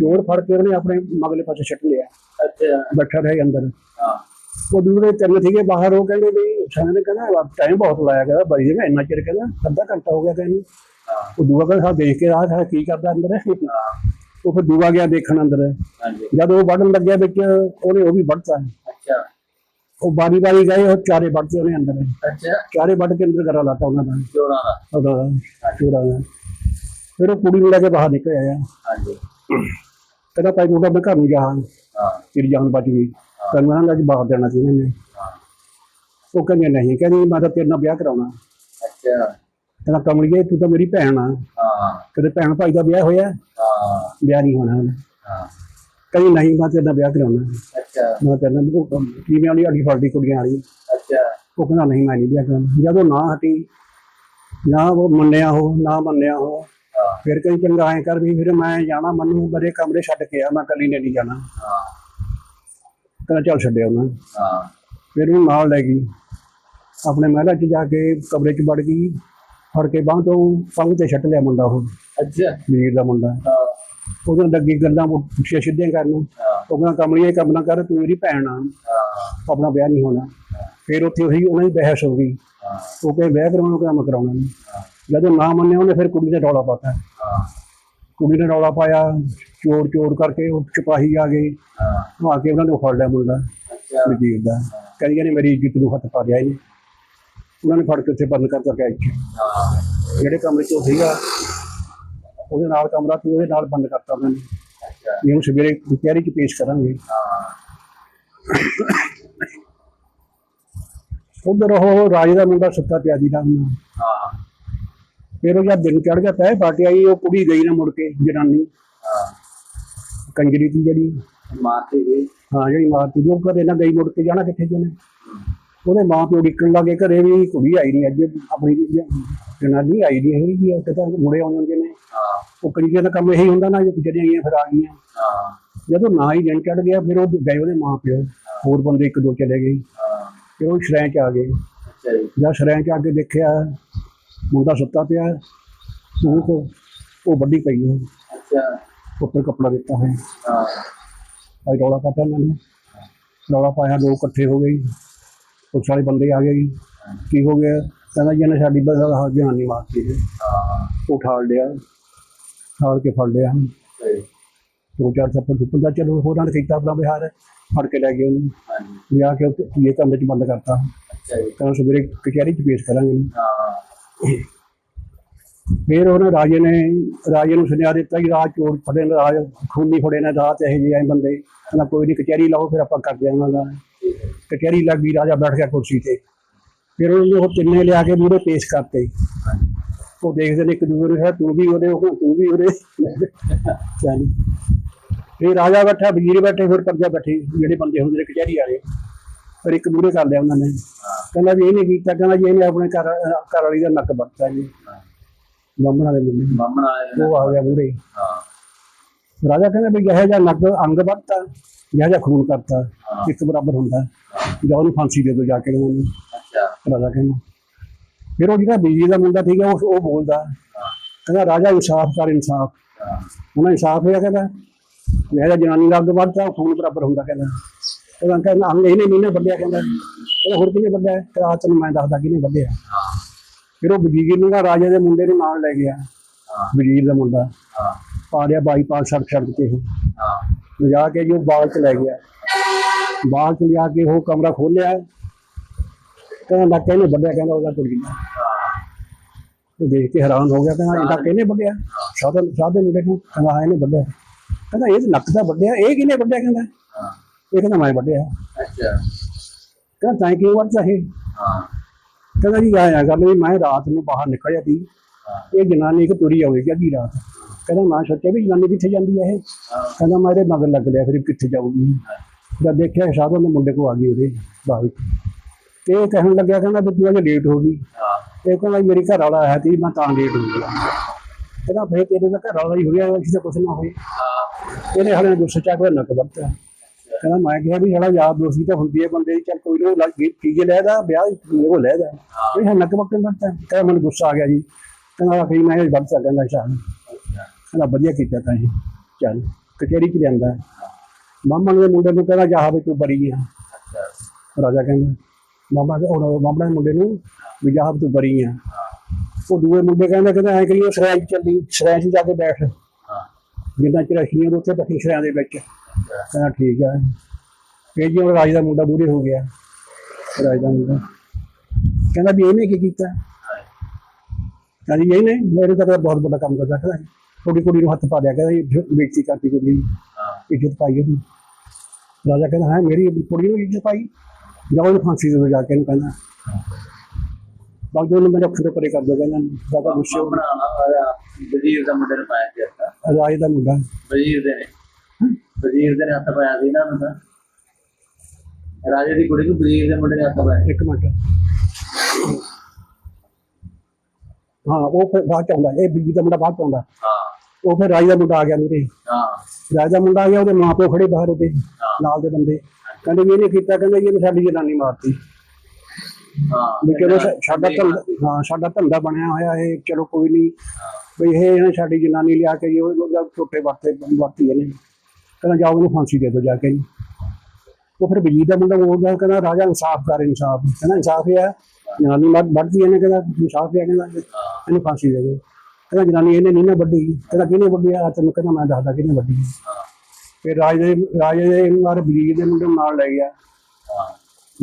ਚੋਰ ਫੜ ਕੇ ਉਹਨੇ ਆਪਣੇ ਮਗਲੇ ਪਾਸੇ ਛੱਟ ਲਿਆ। ਅੱਛਾ। ਬੈਠਾ ਰਿਹਾ ਅੰਦਰ। ਹਾਂ। ਉਹ ਦੂਰੇ ਤਿੰਨ ਸੀਗੇ ਬਾਹਰ ਉਹ ਕਹਿੰਦੇ ਵੀ ਸਾਨੂੰ ਨੇ ਕਹਿੰਦਾ ਟਾਈਮ ਬਹੁਤ ਲਾਇਆ ਕਹਿੰਦਾ ਬੜੀ ਜਗ੍ਹਾ ਇੰਨਾ ਚਿਰ ਕਹਿੰਦਾ ਅੱਧਾ ਘੰਟਾ ਹੋ ਗਿਆ ਕਹਿੰਦੇ। ਉਹ ਦੂਆ ਕਹਿੰਦਾ ਹਾਂ ਦੇਖ ਕੇ ਆਹ ਸਾਲਾ ਕੀ ਕਰਦਾ ਅੰਦਰ ਹਾਂ। ਉਹ ਫਿਰ ਦੂਆ ਗਿਆ ਦੇਖਣ ਅੰਦਰ। ਹਾਂਜੀ। ਜਦ ਉਹ ਵੱਢਣ ਲੱਗਿਆ ਵਿੱਚ ਉਹਨੇ ਉਹ ਵੀ ਵੱਢਤਾ। ਅੱਛਾ। ਉਹ ਬਾਰੀ ਬਾਰੀ ਗਏ ਉਹ ਚਾਰੇ ਵੱਢਤੇ ਉਹਨੇ ਅੰਦਰ ਅੱਛਾ। ਚਾਰੇ ਵੱਢ ਕੇ ਅੰਦਰ ਕਰਾ ਲਾਤਾ ਉਹਨਾਂ ਦਾ। ਜੋਰਾਂ ਦਾ? ਉਹਦਾ ਚੋਰਾਂ ਦਾ। ਫਿਰ ਉਹ ਕੁੜੀ ਨੂੰ ਲੈ ਕੇ ਬਾਹਰ ਨਿਕਲ ਆਇਆ ਹਾਂਜੀ। ਕਹਿੰਦਾ ਭਾਈ ਤਾਂ ਆਪਣੇ ਘਰ ਨੂੰ ਜਾ ਹਾਂ। ਤੇਰੀ ਜਾਨ ਬਚ ਗਈ। ਕਹਿੰਦਾ ਮੈਂ ਨਾ ਅੱਜ ਬਾਹਰ ਜਾਣਾ ਸੀ ਇਹਨੇ। ਉਹ ਕਹਿੰਦੇ ਨਹੀਂ ਕਹਿੰਦੀ ਮੈਂ ਤਾਂ ਤੇਰੇ ਨਾਲ ਵਿਆਹ ਕਰਾਉਣਾ। ਅੱਛਾ। ਕਹਿੰਦਾ ਕਮਲੀਏ ਤੂੰ ਤਾਂ ਮੇਰੀ ਭੈਣ ਆ। ਹਾਂ। ਕਦੇ ਭੈਣ ਭਾਈ ਦਾ ਵਿਆਹ ਹੋਇਆ। ਹਾਂ। ਵਿਆਹ ਨਹੀਂ ਹੋਣਾ। ਹਾਂ। ਕਹਿੰਦੀ ਨਹੀਂ ਮੈਂ ਤੇਰੇ ਵਿਆਹ ਕਰਾਉਣਾ। ਅੱਛਾ। ਮੈਂ ਤੇਰੇ ਉਹ ਕਿਵੇਂ ਵਾਲੀ ਅੜੀ ਫੜਦੀ ਕੁੜੀਆਂ ਵਾਲੀ। ਅੱਛਾ। ਉਹ ਕਹਿੰਦਾ ਨਹੀਂ ਮੈਂ ਨਹੀਂ ਵਿਆਹ ਕਰਾਉਣਾ। ਜਦੋਂ ਨਾ ਹਟੀ ਨਾ ਉਹ ਮੰਨਿਆ ਉਹ ਨਾ ਮੰਨਿਆ ਉਹ ਹਾਂ। ਫਿਰ ਕਈ ਚੰਗਾ ਐ ਕਰ ਵੀ ਫਿਰ ਮੈਂ ਜਾਣਾ ਮੈਨੂੰ ਬੜੇ ਕਮਰੇ ਛੱਡ ਕੇ ਆ ਮੈਂ ਕੱਲੀ ਨੇ ਨਹੀਂ ਜਾਣਾ। ਹਾਂ। ਕਹਿੰਦਾ ਚੱਲ ਛੱਡਿਆ ਉਹਨਾਂ। ਹਾਂ। ਫਿਰ ਉਹਨੂੰ ਨਾਲ ਲੈ ਗਈ। ਆਪਣੇ ਮਹਿਲਾ 'ਚ ਜਾ ਕੇ ਕਮਰੇ 'ਚ ਵੜ ਗਈ। ਫੜ ਕੇ ਬਾਂਹ ਤੋਂ ਪੰਗ ਤੇ ਛੱਟ ਲਿਆ ਮੁੰਡਾ ਉਹ। ਅੱਛਾ। ਵੀਰ ਦਾ ਮੁੰਡਾ। ਹਾਂ। ਉਹਦੇ ਨਾਲ ਲੱਗੀ ਗੱਲਾਂ ਪੁੱਛਿਆ ਸਿੱਧੀਆਂ ਕਰਨ ਉਹ ਕਹਿੰਦਾ ਕਮਲੀਏ ਇਹ ਕੰਮ ਨਾ ਕਰ ਤੂੰ ਮੇਰੀ ਭੈਣ ਆ। ਆਪਣਾ ਵਿਆਹ ਨਹੀਂ ਹੋਣਾ। ਫਿਰ ਉੱਥੇ ਉਹੀ ਉਹਨਾਂ ਦੀ ਬਹਿਸ ਹੋ ਗਈ। ਉਹ ਕਹੇ ਵਿਆਹ ਕਰਾਉਣਾ ਕਿ ਮੈਂ ਕਰਾਉਣਾ ਨਹੀਂ। ਜਦੋਂ ਨਾ ਮੰਨਿਆ ਉਹਨੇ ਫਿਰ ਕੁੜੀ ਨੇ ਰੌਲਾ ਪਾਤਾ। ਕੁੜੀ ਨੇ ਰੌਲਾ ਪਾਇਆ ਚੋਰ ਚੋਰ ਕਰਕੇ ਉਹ ਸਿਪਾਹੀ ਆ ਗਏ। ਆ ਕੇ ਉਹਨਾਂ ਨੇ ਫੜ ਲਿਆ ਮੁੰਡਾ ਵਜ਼ੀਰ ਦਾ। ਕਹਿੰਦੇ ਨੇ ਮੇਰੀ ਇੱਜ਼ਤ ਨੂੰ ਹੱਥ ਪਾ ਲਿਆ ਇਹਨੇ। ਉਹਨਾਂ ਨੇ ਫੜ ਕੇ ਉੱਥੇ ਬੰਦ ਕਰ ਦਿੱਤਾ ਇੱਥੇ। ਹਾਂ। ਜਿਹੜੇ ਕਮਰੇ 'ਚ ਸੀਗਾ ਉਹਦੇ ਨਾਲ ਕਮਰਾ ਸੀ ਉਹਦੇ ਨਾਲ ਬੰਦ ਕਰਤਾ ਉਹਨਾਂ ਨੇ। ਵੀ ਉਹਨੂੰ ਸਵੇਰੇ ਕਚਹਿਰੀ 'ਚ ਪੇਸ਼ ਕਰਾਂਗੇ ਹਾਂ। ਉਧਰ ਉਹ ਰਾਜ ਦਾ ਮੁੰਡਾ ਸੁੱਤਾ ਪਿਆ ਦੀ ਰਾਮ ਨਾਲ ਹਾਂ। ਫਿਰ ਉਹ ਜਦ ਦਿਨ ਚੜ ਗਿਆ ਪੈ ਪਾਰਟੀ ਆਈ ਉਹ ਕੁੜੀ ਗਈ ਨਾ ਮੁੜ ਕੇ ਜਨਾਨੀ। ਹਾਂ। ਕੰਜਰੀ ਦੀ ਜਿਹੜੀ। ਮਾਤੀ ਵੀ ਹਾਂ ਜਿਹੜੀ ਮਾਰਤੀ ਉਹ ਘਰੇ ਨਾ ਗਈ ਮੁੜ ਕੇ ਜਾਣਾ ਕਿੱਥੇ ਜਾਣਾ ਉਹਦੇ ਮਾਂ ਪਿਓ ਡਿੱਕਣ ਲੱਗੇ ਘਰੇ ਵੀ ਕੁੜੀ ਆਈ ਨਹੀਂ ਅੱਜ। ਆਪਣੀ ਜਨਾਨੀ ਆਈ ਨਹੀਂ ਹੈਗੀ ਤੇ ਤਾਂ ਮੁੜੇ ਆਉਣ ਜਾਂਦੇ ਨੇ ਹਾਂ। ਉਹ ਕੰਜਰੀਆਂ ਦਾ ਕੰਮ ਇਹੀ ਹੁੰਦਾ ਨਾ ਜਿਹੜੀਆਂ ਆਈਆਂ ਫਿਰ ਆ ਗਈਆਂ। ਹਾਂ। ਜਦੋਂ ਨਾ ਹੀ ਦਿਨ ਚੜ ਗਿਆ ਫਿਰ ਉਹ ਗਏ ਉਹਦੇ ਮਾਂ ਪਿਓ। ਹੋਰ ਬੰਦੇ ਇੱਕ ਦੋ ਚਲੇ ਗਏ। ਹਾਂ। ਫਿਰ ਉਹ ਸ਼ਰੈਂ ਚ ਆ ਗਏ। ਜਦ ਸ਼ਰੈਂ ਚ ਆ ਕੇ ਦੇਖਿਆ ਮੁੰਡਾ ਸੁੱਤਾ ਪਿਆ ਉਹ ਉਹ ਵੱਡੀ ਪਈ ਉਹ। ਅੱਛਾ। ਉੱਪਰ ਕੱਪੜਾ ਦਿੱਤਾ ਹੈ ਹਾਂ। ਅੱਜ ਰੌਲਾ ਪਾਤਾ ਨੇ। ਰੌਲਾ ਪਾਇਆ ਲੋਕ ਇਕੱਠੇ ਹੋ ਗਏ। ਪੁਲਿਸ ਵਾਲੇ ਬੰਦੇ ਆ ਗਏ। ਕੀ ਹੋ ਗਿਆ? ਕਹਿੰਦਾ ਜੀ ਇਹਨੇ ਸਾਡੀ ਬਸ ਜਹਾਨੀ ਮਾਰਤੀ ਹੈ ਹਾਂ। ਉਹ ਠਾਲ ਲਿਆ। ਠਾਲ ਕੇ ਫੜ ਲਿਆ। ਸਹੀ। ਦੋ ਚਾਰ ਥੱਪੜ ਥੁੱਪੜ ਦਾ ਚਲੋ ਹੋਰਾਂ ਨੇ ਕੀਤਾ ਆਪਣਾ ਵਿਹਾਰ। ਫੜ ਕੇ ਲੈ ਗਏ ਉਹਨੂੰ। ਲਿਆ ਕੇ ਉੱਥੇ ਇਹ ਕਮਰੇ 'ਚ ਬੰਦ ਕਰਤਾ। ਕਹਿੰਦਾ ਸਵੇਰੇ ਕਚਹਿਰੀ 'ਚ ਪੇਸ਼ ਕਰਾਂਗੇ। ਹਾਂ। ਫਿਰ ਉਹਨੇ ਰਾਜੇ ਨੇ ਰਾਜੇ ਨੂੰ ਸੁਨੇਹਾ ਦਿੱਤਾ ਕਿ ਰਾਜ ਚੋਰ ਫੜੇ ਨੇ ਰਾਜ ਖੂਨੀ ਫੜੇ ਨੇ ਰਾਤ ਇਹ ਜਿਹੇ ਬੰਦੇ। ਕਹਿੰਦਾ ਕੋਈ ਨਹੀਂ ਕਚਹਿਰੀ ਲਾਓ ਫਿਰ ਆਪਾਂ ਕਰਦੇ ਹਾਂ ਉਹਨਾਂ ਦਾ। ਕਚਹਿਰੀ ਲੱਗੀ ਰਾਜਾ ਬੈਠ ਗਿਆ ਕੁਰਸੀ ਤੇ। ਫਿਰ ਉਹਨੇ ਉਹ ਤਿੰਨੇ ਲਿਆ ਕੇ ਮੂਹਰੇ ਪੇਸ਼ ਕਰਤੇ। ਉਹ ਦੇਖਦੇ ਨੇ ਇੱਕ ਨੂੰ ਹੈ ਤੂੰ ਵੀ ਉਹਦੇ ਉਹ ਤੂੰ ਵੀ ਉਹਦੇ ਚੱਲ। ਫਿਰ ਰਾਜਾ ਬੈਠਾ ਵਜ਼ੀਰ ਬੈਠੇ ਫਿਰ ਪਰਜਾ ਬੈਠੇ ਜਿਹੜੇ ਬੰਦੇ ਹੁੰਦੇ ਨੇ ਕਚਹਿਰੀ ਵਾਲੇ। ਫਿਰ ਇੱਕ ਮੂਹਰੇ ਕਰ ਲਿਆ ਉਹਨਾਂ ਨੇ। ਕਹਿੰਦਾ ਵੀ ਇਹਨੇ ਕੀਤਾ ਕਹਿੰਦਾ ਜੀ ਇਹਨੇ ਆਪਣੇ ਘਰ ਘਰ ਵਾਲੀ ਦਾ ਨੱਕ ਵੱਟਤਾ ਜੀ। ਬਾਹਮਣਾ ਦੇ ਮੁੰਡੇ ਬਾਹਮਣ ਉਹ ਆ ਗਿਆ ਮੂਹਰੇ। ਹਾਂ ਰਾਜਾ ਕਹਿੰਦਾ ਵੀ ਜਿਹੋ ਜਿਹਾ ਨੱਕ ਅੰਗ ਵੱਟਤਾ ਜਿਹੋ ਜਿਹਾ ਖੂਨ ਕਰਤਾ। ਇੱਕ ਬਰਾਬਰ ਹੁੰਦਾ। ਜਾਂ ਉਹਨੂੰ ਫਾਂਸੀ ਦੇ ਦਿਓ ਜਾ ਕੇ ਉਹਨਾਂ ਨੂੰ। ਅੱਛਾ। ਰਾਜਾ ਕਹਿੰਦਾ ਫਿਰ ਉਹ ਜਿਹੜਾ ਬੀਜੀ ਦਾ ਮੁੰਡਾ ਠੀਕ ਹੈ, ਉਹ ਉਹ ਬੋਲਦਾ। ਕਹਿੰਦਾ, ਰਾਜਾ, ਇਨਸਾਫ ਕਰ, ਇਨਸਾਫ। ਉਹਨਾਂ ਇਨਸਾਫ ਹੋਇਆ ਕਹਿੰਦਾ। ਮੈਂ ਜਨਾਨੀ ਦਾ ਅੱਗ ਵੱਧਦਾ ਖੂਨ ਬਰਾਬਰ ਹੁੰਦਾ, ਕਹਿੰਦਾ। ਕਹਿੰਦਾ ਕਹਿੰਦਾ ਅੰਗ ਇਹਨੇ ਨਹੀਂ ਨਾ ਵੱਢਿਆ, ਕਹਿੰਦਾ। ਇਹ ਹੋਰ ਕਿਹਨੇ ਵੱਢਿਆ? ਕਹਿੰਦਾ ਤੈਨੂੰ ਮੈਂ ਦੱਸਦਾ ਕਿਹਨੇ ਵੱਢਿਆ? ਫਿਰ ਉਹ ਵਜ਼ੀਰ ਨੂੰ ਨਾ ਰਾਜੇ ਦੇ ਮੁੰਡੇ ਨੂੰ ਨਾਲ ਲੈ ਗਿਆ ਵਜ਼ੀਰ ਦਾ ਮੁੰਡਾ। ਪਾ ਲਿਆ ਬਾਈਪਾਸ ਸੜਕ ਛੱਡ ਤੇ ਉਹ। ਹਾਂ ਲਿਜਾ ਕੇ ਜੋ ਬਾਗ ਚ ਲੈ ਗਿਆ। ਬਾਗ ਚ ਲਿਆ ਕੇ ਉਹ ਕਮਰਾ ਖੋਲਿਆ ਕਹਿੰਦਾ ਨਾ ਕਹਿੰਨੇ ਵੱਢਿਆ? ਕਹਿੰਦਾ ਉਹਦਾ ਨੇ। ਹਾਂ ਉਹ ਦੇਖ ਕੇ ਹੈਰਾਨ ਹੋ ਗਿਆ ਕਹਿੰਦਾ ਇਹਦਾ ਕਿਹਨੇ ਵੱਢਿਆ? ਸਾਧਨ ਸਾਧਨ ਨੂੰ ਕਹਿੰਦਾ ਹਾਂ ਇਹਨੇ ਵੱਢਿਆ। ਕਹਿੰਦਾ ਇਹ ਨੱਕ ਦਾ ਵੱਢਿਆ ਇਹ ਕਿਹਨੇ ਵੱਢਿਆ ਕਹਿੰਦਾ? ਹਾਂ ਇਹ ਕਹਿੰਦਾ ਮੈਂ ਵੱਢਿਆ। ਅੱਛਾ। ਕਹਿੰਦਾ ਤਾਂ ਕਿਉਂ ਵੱਢਦਾ ਇਹ? ਹਾਂ। ਕਹਿੰਦਾ ਜੀ ਆਇਆ ਗੱਲ ਵੀ ਮੈਂ ਰਾਤ ਨੂੰ ਬਾਹਰ ਨਿਕਲਿਆ ਸੀ। ਹਾਂ। ਇਹ ਜਨਾਨੀ ਇੱਕ ਤੁਰੀ ਆਵੇਗੀ ਅੱਧੀ ਰਾਤ। ਕਹਿੰਦਾ ਮੈਂ ਸੋਚਿਆ ਵੀ ਜਨਾਨੀ ਕਿੱਥੇ ਜਾਂਦੀ ਹੈ ਇਹ? ਹਾਂ। ਕਹਿੰਦਾ ਮੈਂ ਇਹਦੇ ਮਗਰ ਲੱਗ ਲਿਆ ਫਿਰ ਕਿੱਥੇ ਜਾਊਗੀ? ਜਦ ਦੇਖਿਆ ਸਾਧਨ ਦੇ ਮੁੰਡੇ ਕੋ ਆ ਗਈ ਉਹਦੇ ਬਾਹਰ। ਤੇ ਇਹ ਕਹਿਣ ਲੱਗਿਆ ਕਹਿੰਦਾ ਵੀ ਤੂੰ ਅਜੇ ਲੇਟ ਹੋ ਗਈ। ਹਾਂ। ਇਹ ਕਹਿੰਦਾ ਮੇਰੀ ਘਰ ਵਾਲਾ ਆਇਆ ਸੀ ਮੈਂ ਤਾਂ ਲੇਟ ਹੋ ਗਿਆ। ਕਹਿੰਦਾ ਫੇਰ ਤੇਰੇ ਦਾ ਘਰ ਵਾਲਾ ਹੀ ਹੋ ਗਿਆ ਕਿਸੇ ਕੁਛ ਨਾ ਹੋਈ ਹਾਂ। ਇਹਨੇ ਹਲੇ ਗੁੱਸੇ ਚ ਆ ਕੇ ਨੱਕ ਕਹਿੰਦਾ ਮੈਂ ਕਿਹਾ ਵੀ ਸਾਡਾ ਯਾਰ ਦੋਸਤੀ ਤਾਂ ਹੁੰਦੀ ਹੈ ਬੰਦੇ ਦੀ ਚੱਲ ਕੋਈ ਨਾ ਲੱਗ ਚੀਜ਼ੇ ਲੈਦਾ ਵਿਆਹ ਉਹ ਲੈਦਾ ਇਹ ਹੈ ਨੱਕ ਵੱਟਣ ਵੱਟਾ ਕਹਿੰਦਾ ਮੈਨੂੰ ਗੁੱਸਾ ਆ ਗਿਆ ਜੀ। ਕਹਿੰਦਾ ਆਖਰੀ ਮੈਂ ਇਹ ਸਕਦਾ ਸ਼ਾਨ ਅੱਛਾ। ਕਹਿੰਦਾ ਵਧੀਆ ਕੀਤਾ ਤਾਂ ਇਹ ਚੱਲ ਕਚਹਿਰੀ ਚ ਲਿਆਂਦਾ। ਮਾਮਾ ਦੇ ਮੁੰਡੇ ਨੂੰ ਕਹਿੰਦਾ ਜਾ ਵੀ ਤੂੰ ਬਰੀ ਅੱਛਾ। ਰਾਜਾ ਕਹਿੰਦਾ ਮਾਮਾ ਦੇ ਉਹ ਮਾਮਾ ਦੇ ਮੁੰਡੇ ਨੂੰ ਵੀ ਜਾ ਤੂੰ ਬਰੀ ਆ। ਉਹ ਦੂਏ ਮੁੰਡੇ ਕਹਿੰਦੇ ਕਹਿੰਦਾ ਐ ਕਰੀਏ ਸਰਾਇ ਚੱਲੀ ਸਰਾਇ ਚ ਜਾ ਕੇ ਬੈਠ। ਜਿੰਨਾ ਚਿਰ ਅਖੀਆਂ ਉੱਥੇ ਬੈਠੀ ਸਰਾਇ ਦੇ ਵਿੱਚ। ਕਹਿੰਦਾ ਠੀਕ ਆ। ਫਿਰ ਜੀ ਉਹ ਰਾਜ ਦਾ ਮੁੰਡਾ ਬੂਰੇ ਹੋ ਗਿਆ। ਰਾਜ ਦਾ ਮੁੰਡਾ। ਕਹਿੰਦਾ ਵੀ ਇਹਨੇ ਕੀ ਕੀਤਾ? ਕਹਿੰਦੀ ਇਹ ਨਹੀਂ ਮੇਰੇ ਤਾਂ ਬਹੁਤ ਵੱਡਾ ਕੰਮ ਕਰਦਾ ਕਹਿੰਦਾ ਥੋੜੀ ਕੁੜੀ ਨੂੰ ਹੱਥ ਪਾ ਲਿਆ, ਕਹਿੰਦਾ ਇਹ ਬੇਇੱਜ਼ਤੀ ਕਰਤੀ ਕੁੜੀ। ਦੀ ਹਾਂ ਇੱਜ਼ਤ ਪਾਈ ਉਹਦੀ। ਰਾਜਾ ਕਹਿੰਦਾ, ਹੈ, ਮੇਰੀ ਕੁੜੀ ਨੂੰ ਇੱਜ਼ਤ ਪਾਈ? ਜਾਓ ਫਾਂਸੀ ਦੇ ਜਾ ਕੇ ਇਹਨੂੰ ਕਹਿੰਦਾ। ਬਾਕੀ ਉਹਨੂੰ ਮੇਰੇ ਅੱਖਰ ਪਰੇ ਕਰ ਦੋ ਕਹਿੰਦਾ ਜ਼ਿਆਦਾ ਗੁੱਸੇ ਹੋ ਆਇਆ ਵਜ਼ੀਰ ਦਾ ਮੁੰਡੇ ਨੇ ਪਾਇਆ ਸੀ ਹੱਥ। ਰਾਜ ਦਾ ਮੁੰਡਾ। ਵਜ਼ੀਰ ਦੇ ਨੇ। ਵਜ਼ੀਰ ਦੇ ਨੇ ਹੱਥ ਪਾਇਆ ਸੀ ਨਾ ਉਹਦਾ ਰਾਜੇ ਦੀ ਕੁੜੀ ਨੂੰ ਵਜ਼ੀਰ ਦੇ ਮੁੰਡੇ ਨੇ ਹੱਥ ਪਾਇਆ। ਇੱਕ ਮਿੰਟ। ਹਾਂ ਉਹ ਫਿਰ ਬਾਅਦ ਚ ਆਉਂਦਾ। ਇਹ ਬੀਜੀ ਦਾ ਮੁੰਡਾ ਬਾਅਦ ਚ ਆਉਂਦਾ। ਹਾਂ। ਉਹ ਫਿਰ ਰਾਜ ਦਾ ਮੁੰਡਾ ਆ ਗਿਆ ਮੇਰੇ ਹਾਂ। ਰਾਜ ਦਾ ਮੁੰਡਾ ਆ ਗਿਆ ਉਹਦੇ ਮਾਂ ਪਿਓ ਖੜੇ ਬਾਹਰ ਉਹਦੇ। ਨਾਲ ਦੇ ਬੰਦੇ। ਕਹਿੰਦੇ ਵੀ ਇਹਨੇ ਕੀਤਾ ਕਹਿੰਦਾ ਜੀ ਇਹਨੇ ਸਾਡੀ ਜਨਾਨੀ ਮਾਰਤੀ। ਹਾਂ ਵੀ ਚਲੋ ਸਾ- ਸਾਡਾ ਧੰਦਾ ਹਾਂ। ਸਾਡਾ ਧੰਦਾ ਬਣਿਆ ਹੋਇਆ ਇਹ ਚਲੋ ਕੋਈ ਨਹੀਂ। ਵੀ ਇਹ ਇਹਨੇ ਸਾਡੀ ਜਨਾਨੀ ਲਿਆ ਕੇ ਜੀ ਉਹ ਉਹਦਾ ਛੋਟੇ ਵਰਤੇ ਵਰਤੀ ਇਹਨੇ। ਕਹਿੰਦਾ ਜਾਓ ਇਹਨੂੰ ਫਾਂਸੀ ਦੇ ਦਿਓ ਜਾ ਕੇ ਜੀ। ਉਹ ਫਿਰ ਵਜੀਦ ਦਾ ਮੁੰਡਾ ਬੋਲਦਾ ਕਹਿੰਦਾ ਰਾਜਾ ਇਨਸਾਫ ਕਰ ਇਨਸਾਫ। ਕਹਿੰਦਾ ਇਨਸਾਫ ਹੈ ਜਨਾਨੀ ਮਰ ਵੱਢਦੀ ਇਹਨੇ ਕਹਿੰਦਾ ਇਨਸਾਫ ਹੈ ਕਹਿੰਦਾ ਇਹਨੂੰ ਫਾਂਸੀ ਦੇ ਦਿਓ। ਕਹਿੰਦਾ ਜਨਾਨੀ ਇਹਨੇ ਨਹੀਂ ਨਾ ਵੱਢੀ। ਕਹਿੰਦਾ ਕਿਹਨੇ ਵੱਢੀ? ਆ ਤੈਨੂੰ ਕਹਿੰਦਾ ਮੈਂ ਦੱਸਦਾ ਕਿਹਨੇ ਵੱਢੀ ਫਿਰ ਰਾਜ ਦੇ ਰਾਜੇ ਦੇ ਮਾਰ ਵਜੀਦ ਦੇ ਮੁੰਡੇ ਨੂੰ ਨਾਲ ਲੈ ਗਿਆ। ਹਾਂ।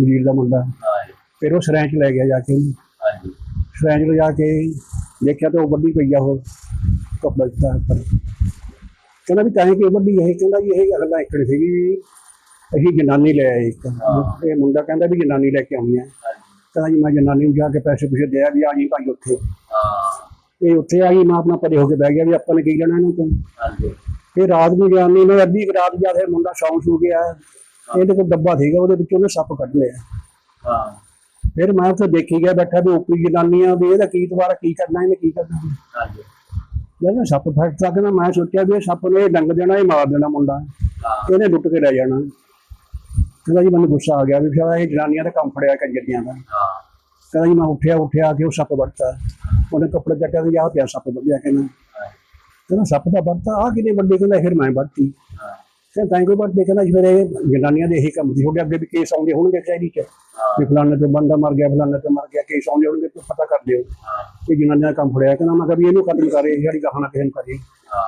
ਵਜੀਦ ਦਾ ਮੁੰਡਾ। ਹਾਂ ਜੀ, ਫਿਰ ਉਹ ਸਰੈਂਚ ਲੈ ਗਿਆ ਜਾ ਕੇ। ਉਹਨੂੰ ਹਾਂ ਜੀ। ਸਰੈਂਚ ਲਿਜਾ ਕੇ ਦੇਖਿਆ ਤਾਂ ਉਹ ਵੱਡੀ ਪਈ ਆ ਉਹ ਕੱਪੜਾ ਦਾ ਉੱਪਰ ਕਹਿੰਦਾ ਵੀ ਕਾਹੇ ਕਿ ਵੱਡੀ ਇਹ। ਕਹਿੰਦਾ ਵੀ ਇਹ ਗੱਲਾਂ ਇੱਕ ਸੀਗੀ ਵੀ ਅਸੀਂ ਜਨਾਨੀ ਲੈ ਆਏ ਇੱਕ। ਇਹ ਮੁੰਡਾ ਕਹਿੰਦਾ ਵੀ ਜਨਾਨੀ ਲੈ ਕੇ ਆਉਣੀ ਆ। ਹਾਂ ਜੀ, ਕਹਿੰਦਾ ਜੀ ਮੈਂ ਜਨਾਨੀ ਨੂੰ ਜਾ ਕੇ ਪੈਸੇ ਪੂਸੇ ਦਿਆ ਵੀ ਆ ਜੀ ਭਾਈ ਉੱਥੇ। ਹਾਂ। ਇਹ ਉੱਥੇ ਆ ਗਈ ਮੈਂ ਆਪਣਾ ਪਰੇ ਹੋ ਕੇ ਬਹਿ ਗਿਆ ਵੀ ਆਪਾਂ ਨੇ ਕੀ ਲੈਣਾ ਇਹਨਾਂ ਤੋਂ। ਹਾਂ ਫਿਰ ਰਾਤ ਨੂੰ ਜਨਾਨੀ ਨੇ ਅੱਧੀ ਕੁ ਰਾਤ ਜਾ ਫਿਰ ਮੁੰਡਾ ਸੌਂ ਸੂ ਗਿਆ ਇਹਦੇ ਕੋਲ ਡੱਬਾ ਸੀਗਾ ਉਹਦੇ ਵਿੱਚੋਂ ਉਹਨੇ ਸੱਪ ਕੱਢ ਲਿਆ। ਹਾਂ। ਫਿਰ ਮੈਂ ਉੱਥੇ ਦੇਖੀ ਗਿਆ ਬੈਠਾ ਵੀ ਉਪਰੀ ਜਨਾਨੀ ਆ ਵੀ ਇਹਦਾ ਕੀ ਦੁਬਾਰਾ ਕੀ ਕਰਨਾ ਇਹਨੇ ਕੀ ਕਰਨਾ? ਹਾਂ ਜੀ ਜਦੋਂ ਸੱਪ ਫੜ ਸਕਦਾ ਮੈਂ ਸੋਚਿਆ ਵੀ ਇਹ ਸੱਪ ਨੇ ਇਹ ਡੰਗ ਦੇਣਾ ਇਹ ਮਾਰ ਦੇਣਾ ਮੁੰਡਾ। ਇਹਨੇ ਲੁੱਟ ਕੇ ਲੈ ਜਾਣਾ। ਕਹਿੰਦਾ ਜੀ ਮੈਨੂੰ ਗੁੱਸਾ ਆ ਗਿਆ ਵੀ ਸ਼ਾਇਦ ਇਹ ਜਨਾਨੀਆਂ ਦਾ ਕੰਮ ਫੜਿਆ ਕੰਜਰੀਆਂ ਦਾ ਹਾਂ। ਕਹਿੰਦਾ ਜੀ ਮੈਂ ਉੱਠਿਆ ਉੱਠਿਆ ਕਿ ਉਹ ਸੱਪ ਵੜਤਾ ਉਹਨੇ ਕੱਪੜੇ ਚੱਕਿਆ ਤੇ ਆਹ ਪਿਆ ਸੱਪ ਵੱਢਿਆ ਕਹਿੰਦਾ ਕਹਿੰਦਾ ਸੱਪ ਦਾ ਵੜਤਾ ਆ ਕਿਨੇ ਵੱਡੇ ਕਹਿੰਦਾ ਫਿਰ ਮੈਂ ਵੱਢਤੀ। ਹਾਂ ਕਹਿੰਦਾ ਤਾਂ ਕੋਈ ਵੱਢ ਕਹਿੰਦਾ ਫਿਰ ਇਹ ਜਨਾਨੀਆਂ ਦੇ ਇਹੀ ਕੰਮ ਸੀ। ਤੁਹਾਡੇ ਅੱਗੇ ਵੀ ਕੇਸ ਆਉਂਦੇ ਹੋਣਗੇ ਚਾਹੀਦੀ ਚ। ਵੀ ਫਲਾਣੇ ਤੋਂ ਬੰਦਾ ਮਰ ਗਿਆ ਫਲਾਣੇ ਤੋਂ ਮਰ ਗਿਆ ਕੇਸ ਆਉਂਦੇ ਹੋਣਗੇ ਤੁਸੀਂ ਪਤਾ ਕਰ ਲਿਓ। ਕਿ ਜਨਾਨੀਆਂ ਦਾ ਕੰਮ ਫੜਿਆ। ਕਹਿੰਦਾ ਮੈਂ ਕਿਹਾ ਵੀ ਇਹਨੂੰ ਕਤਲ ਕਰੇ ਜਿਹੜੀ ਗਾਹਣਾ ਕਿਸੇ ਨੂੰ ਕਰੇ।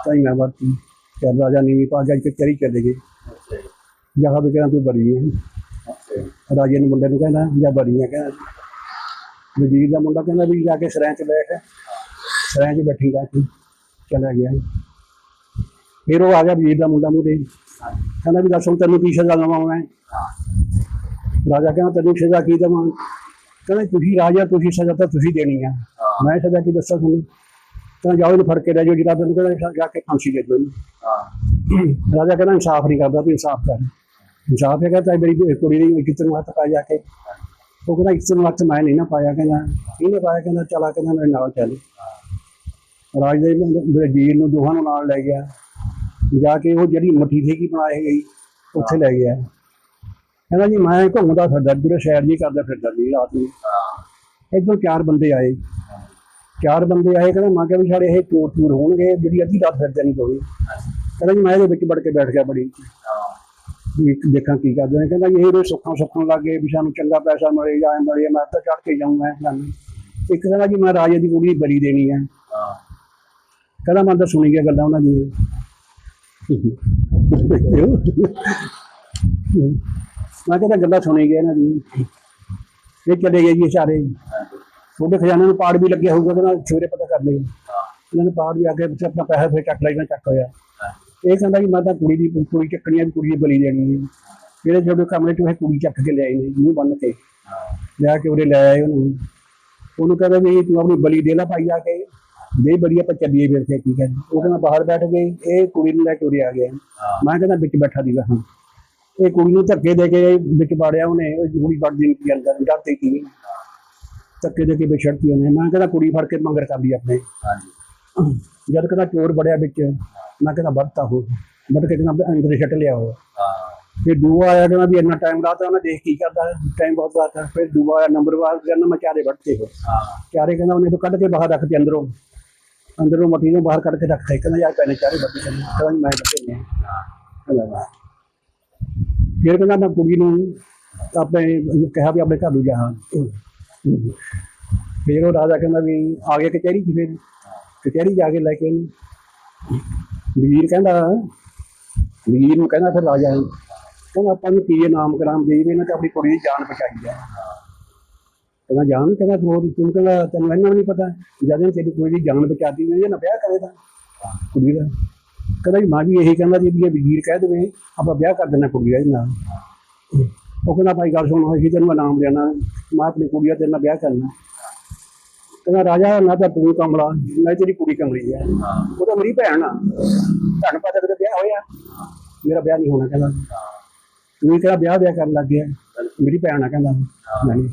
ਤਾਂ ਹੀ ਮੈਂ ਵਰਤੀ ਤੇ ਰਾਜਾ ਨੀਵੀਂ ਪਾ ਕੇ ਅੱਜ ਚਰੀ ਚਲੇ ਗਏ। ਜਹਾ ਵੀ ਕਹਿੰਦਾ ਤੂੰ ਬਰੀ ਹੈ। ਰਾਜੇ ਨੇ ਮੁੰਡੇ ਨੂੰ ਕਹਿੰਦਾ ਜਾਂ ਬਰੀ ਹੈ ਕਹਿੰਦਾ। ਵਜ਼ੀਰ ਦਾ ਮੁੰਡਾ ਕਹਿੰਦਾ ਵੀ ਜਾ ਕੇ ਸਰਾਂ 'ਚ ਬੈਠ। ਸਰਾਂ 'ਚ ਬੈਠੀ ਜਾ ਕੇ। ਚਲਾ ਗਿਆ। ਫਿਰ ਉਹ ਆ ਗਿਆ ਵਜ਼ੀਰ ਦਾ ਮੁੰਡਾ ਮੂਰੇ ਕਹਿੰਦਾ ਵੀ ਦੱਸ ਹੁਣ ਤੈਨੂੰ ਕੀ ਸਜ਼ਾ ਦਵਾਂ ਮੈਂ? ਰਾਜਾ ਕਹਿੰਦਾ ਤੈਨੂੰ ਸਜ਼ਾ ਕੀ ਦੇਵਾਂ? ਕਹਿੰਦਾ ਤੁਸੀਂ ਰਾਜਾ, ਤੁਸੀਂ ਸਜ਼ਾ ਤਾਂ ਤੁਸੀਂ ਦੇਣੀ ਆ। ਮੈਂ ਸਜ਼ਾ ਕੀ ਦੱਸਾਂ ਤੁਹਾਨੂੰ? ਕਹਿੰਦਾ ਜਾਓ ਇਹਨੂੰ ਫੜ ਕੇ ਲੈ ਜਾਓ, ਜਿਹੜਾ ਤੈਨੂੰ ਕਹਿੰਦਾ ਜਾ ਕੇ ਫਾਂਸੀ ਦੇ ਦਿਓ ਹਾਂ ਰਾਜਾ ਕਹਿੰਦਾ ਇਨਸਾਫ ਨਹੀਂ ਕਰਦਾ, ਤੂੰ ਇਨਸਾਫ ਕਰ। ਇਨਸਾਫ ਹੈਗਾ ਤਾਂ ਮੇਰੀ ਕੁੜੀ ਦੀ ਇੱਜ਼ਤ ਨੂੰ ਹੱਥ ਪਾ ਜਾ ਕੇ। ਉਹ ਕਹਿੰਦਾ ਇੱਕ ਨੂੰ ਹੱਥ ਮੈਂ ਨਹੀਂ ਨਾ ਪਾਇਆ, ਕਹਿੰਦਾ। ਇਹਨੇ ਪਾਇਆ, ਕਹਿੰਦਾ ਚਲਾ ਕਹਿੰਦਾ ਮੇਰੇ ਨਾਲ ਚੱਲ। ਰਾਜ ਦੇ ਵਜ਼ੀਰ ਨੂੰ ਦੋਹਾਂ ਨੂੰ ਨਾਲ ਲੈ ਗਿਆ। ਜਾ ਕੇ ਉਹ ਜਿਹੜੀ ਮੱਠੀ ਸੀਗੀ ਬਣਾਈ ਗਈ ਉੱਥੇ ਲੈ ਗਿਆ। ਕਹਿੰਦਾ ਜੀ ਮੈਂ ਘੁੰਮਦਾ ਫਿਰਦਾ ਪੂਰੇ ਸ਼ਹਿਰ ਜੀ ਕਰਦਾ ਫਿਰਦਾ ਜੀ ਰਾਤ ਨੂੰ। ਇੱਧਰੋਂ ਚਾਰ ਬੰਦੇ ਆਏ। ਚਾਰ ਬੰਦੇ ਆਏ ਕਹਿੰਦਾ ਮੈਂ ਕਿਹਾ ਵੀ ਸਾਡੇ ਇਹ ਚੋਰ ਚੂਰ ਹੋਣਗੇ ਜਿਹੜੀ ਅੱਧੀ ਰਾਤ ਫਿਰਦੇ ਨਹੀਂ ਕੋਈ ਕਹਿੰਦਾ ਜੀ ਮੈਂ ਇਹਦੇ ਵਿੱਚ ਵੜ ਕੇ ਬੈਠ ਗਿਆ ਬੜੀ। ਦੇਖਾਂ ਕੀ ਕਰਦੇ ਨੇ। ਕਹਿੰਦਾ ਜੀ ਇਹ ਰੋ ਸੁੱਖਾਂ ਸੁੱਖਾਂ ਲੱਗੇ ਵੀ ਸਾਨੂੰ ਚੰਗਾ ਪੈਸਾ ਮਿਲੇ ਜਾਂ ਮਿਲੇ ਮੈਂ ਤਾਂ ਚੜ ਕੇ ਜਾਊਂਗਾ ਇੱਕ ਕਹਿੰਦਾ ਜੀ ਮੈਂ ਰਾਜੇ ਦੀ ਕੁੜੀ ਬਲੀ ਦੇਣੀ ਹੈ। ਹਾਂ ਕਹਿੰਦਾ ਮੈਂ ਤਾਂ ਸੁਣੀ ਗਿਆ ਗੱਲਾਂ ਉਹਨਾਂ ਦੀਆਂ। ਮੈਂ ਕਹਿੰਦਾ ਗੱਲਾਂ ਸੁਣੀ ਗਿਆ ਇਹਨਾਂ ਦੀ ਇਹ ਚਲੇ ਗਏ ਜੀ ਸਾਰੇ ਉਹਦੇ ਖਜ਼ਾਨੇ ਨੂੰ ਪਾੜ ਵੀ ਲੱਗਿਆ ਹੋਊਗਾ ਕਹਿੰਦਾ ਸਵੇਰੇ ਪਤਾ ਕਰ ਲਈ ਇਹਨਾਂ ਨੇ ਪਾੜ ਵੀ ਆ ਕੇ ਵਿੱਚ ਆਪਣਾ ਪੈਸਾ ਫੇਰ ਚੱਕ ਲਿਆ ਚੱਕ ਹੋਇਆ। ਇਹ ਕਹਿੰਦਾ ਵੀ ਮੈਂ ਤਾਂ ਕੁੜੀ ਦੀ ਕੁੜੀ ਚੱਕਣੀ ਆ ਵੀ ਕੁੜੀ ਦੀ ਬਲੀ ਦੇਣੀ ਹੈ ਜਿਹੜੇ ਛੋਟੇ ਕਮਰੇ ਚ ਇਹ ਕੁੜੀ ਚੱਕ ਕੇ ਲਿਆਏ ਨੇ, ਮੂੰਹ ਬੰਨ ਕੇ। ਲਿਆ ਕੇ ਉਰੇ ਲੈ ਆਏ ਉਹਨੂੰ। ਉਹਨੂੰ ਕਹਿੰਦਾ ਵੀ ਤੂੰ ਆਪਣੀ ਬਲੀ ਦੇ ਲੈ ਭਾਈ ਆ ਕੇ। ਦੇ ਬੜੀ ਆਪਾਂ ਚੱਲੀਏ ਫਿਰ ਤੇ ਠੀਕ ਹੈ ਜੀ। ਉਹ ਕਹਿੰਦਾ ਬਾਹਰ ਬੈਠ ਗਏ ਇਹ ਕੁੜੀ ਨੂੰ ਲੈ ਕੇ ਉਰੇ ਆ ਗਿਆ ਮੈਂ ਕਹਿੰਦਾ ਵਿੱਚ ਬੈਠਾ ਦੀਗਾ ਹਾਂ। ਇਹ ਕੁੜੀ ਨੂੰ ਧੱਕੇ ਦੇ ਕੇ ਵਿੱਚ ਬਾੜਿਆ ਉਹਨੇ ਉਹ ਕੁੜੀ ਵੜਦੀ ਨਹੀਂ ਸੀ ਅੰਦਰ ਡਰਦੀ ਸੀ। ਧੱਕੇ ਦੇ ਕੇ ਵਿਛੜਤੀ ਉਹਨੇ। ਮੈਂ ਕਹਿੰਦਾ ਕੁੜੀ ਫੜ ਕੇ ਮੰਗਰ ਕਰ ਲਈ ਆਪਣੇ। ਹਾਂ ਜੀ ਜਦ ਕਹਿੰਦਾ ਚੋਰ ਬੜਿਆ ਵਿੱਚ ਮੈਂ ਕਹਿੰਦਾ ਵਰਤਾ ਹੋ ਵੱਢ ਕੇ ਕਹਿੰਦਾ ਅੰਦਰ ਛੱਟ ਲਿਆ ਉਹ। ਹਾਂ। ਫਿਰ ਦੂਆ ਆਇਆ ਕਹਿੰਦਾ ਵੀ ਇੰਨਾ ਟਾਈਮ ਰਾਤ ਉਹਨੇ ਦੇਖ ਕੀ ਕਰਦਾ ਟਾਈਮ ਬਹੁਤ ਰਾਤ ਫਿਰ ਦੂਆ ਆਇਆ ਨੰਬਰ ਵਾਰ ਕਹਿੰਦਾ ਮੈਂ ਚਾਰੇ ਵੱਢਤੇ ਹੋ ਹਾਂ। ਚਾਰੇ ਕਹਿੰਦਾ ਉਹਨੇ ਤੋਂ ਕੱਢ ਕੇ ਬਾਹਰ ਰੱਖਤੇ ਅੰਦਰੋਂ। ਅੰਦਰੋਂ ਮੱਟੀ ਨੂੰ ਬਾਹਰ ਕੱਢ ਕੇ ਰੱਖਤੇ ਕਹਿੰਦਾ, ਯਾਰ ਪਹਿਲੇ ਚਾਰੇ ਵੱਢੇ ਕਹਿੰਦਾ ਮੈਂ ਵੱਢੇ ਨੇ ਕਹਿੰਦਾ ਫਿਰ ਕਹਿੰਦਾ, ਮੈਂ ਕੁੜੀ ਨੂੰ ਆਪਣੇ, ਕਿਹਾ ਵੀ ਆਪਣੇ ਘਰ ਨੂੰ ਜਾ ਫਿਰ ਉਹ ਰਾਜਾ ਕਹਿੰਦਾ ਵੀ, ਆ ਗਿਆ ਕਚਹਿਰੀ 'ਚ ਫਿਰ। ਕਚਹਿਰੀ ਜਾ ਕੇ ਲੈ ਕੇ ਇਹਨੂੰ ਵੀਰ ਕਹਿੰਦਾ, ਵੀਰ ਨੂੰ ਕਹਿੰਦਾ ਫਿਰ ਰਾਜਾ, ਕਹਿੰਦਾ, ਆਪਾਂ ਨੂੰ ਕੀ ਨਾਮ ਕਰਾਮ ਦੇ ਇਹਨਾਂ ਤੇ ਆਪਣੀ ਕੁੜੀ ਦੀ ਜਾਨ ਬਚਾਈ ਹੈ ਕਹਿੰਦਾ ਜਾਨ ਕਹਿੰਦਾ ਹੋਰ ਤੂੰ ਕਹਿੰਦਾ ਤੈਨੂੰ ਇਹਨਾਂ ਨਹੀਂ ਪਤਾ। ਜਦੋਂ ਤੇਰੀ ਕੋਈ ਦੀ ਜਾਨ ਬਚਾਤੀ ਨਹੀਂ ਨਾ ਵਿਆਹ ਕਰੇ ਤਾਂ। ਕੁੜੀ ਦਾ। ਕਹਿੰਦਾ ਜੀ ਮਾਂ ਵੀ ਇਹੀ ਕਹਿੰਦਾ ਜੀ ਵੀ ਇਹ ਵਜ਼ੀਰ ਕਹਿ ਦੇਵੇ, ਆਪਾਂ ਵਿਆਹ ਕਰ ਦੇਣਾ ਕੁੜੀ ਦਾ ਇਹਦੇ ਨਾਲ। ਉਹ ਕਹਿੰਦਾ ਭਾਈ ਗੱਲ ਸੁਣ ਹੋਈ ਤੈਨੂੰ ਮੈਂ ਨਾਮ ਦੇਣਾ, ਮੈਂ ਆਪਣੀ ਕੁੜੀ ਦਾ ਤੇਰੇ ਨਾਲ ਵਿਆਹ ਕਰਨਾ। ਕਹਿੰਦਾ ਰਾਜਾ ਨਾ ਤਾਂ ਤੂੰ ਕਮਲਾ ਨਾ ਤੇਰੀ ਕੁੜੀ ਕਮਲੀ ਹੈ ਉਹ ਤਾਂ ਮੇਰੀ ਭੈਣ ਆ। ਭੈਣ ਪਤਾ ਕਿਤੇ ਵਿਆਹ ਹੋਇਆ? ਮੇਰਾ ਵਿਆਹ ਨਹੀਂ ਹੋਣਾ ਕਹਿੰਦਾ। ਤੂੰ ਹੀ ਕਿਹੜਾ ਵਿਆਹ ਵਿਆਹ ਕਰਨ ਲੱਗ ਗਿਆ। ਮੇਰੀ ਭੈਣ ਆ ਕਹਿੰਦਾ। ਨਹੀਂ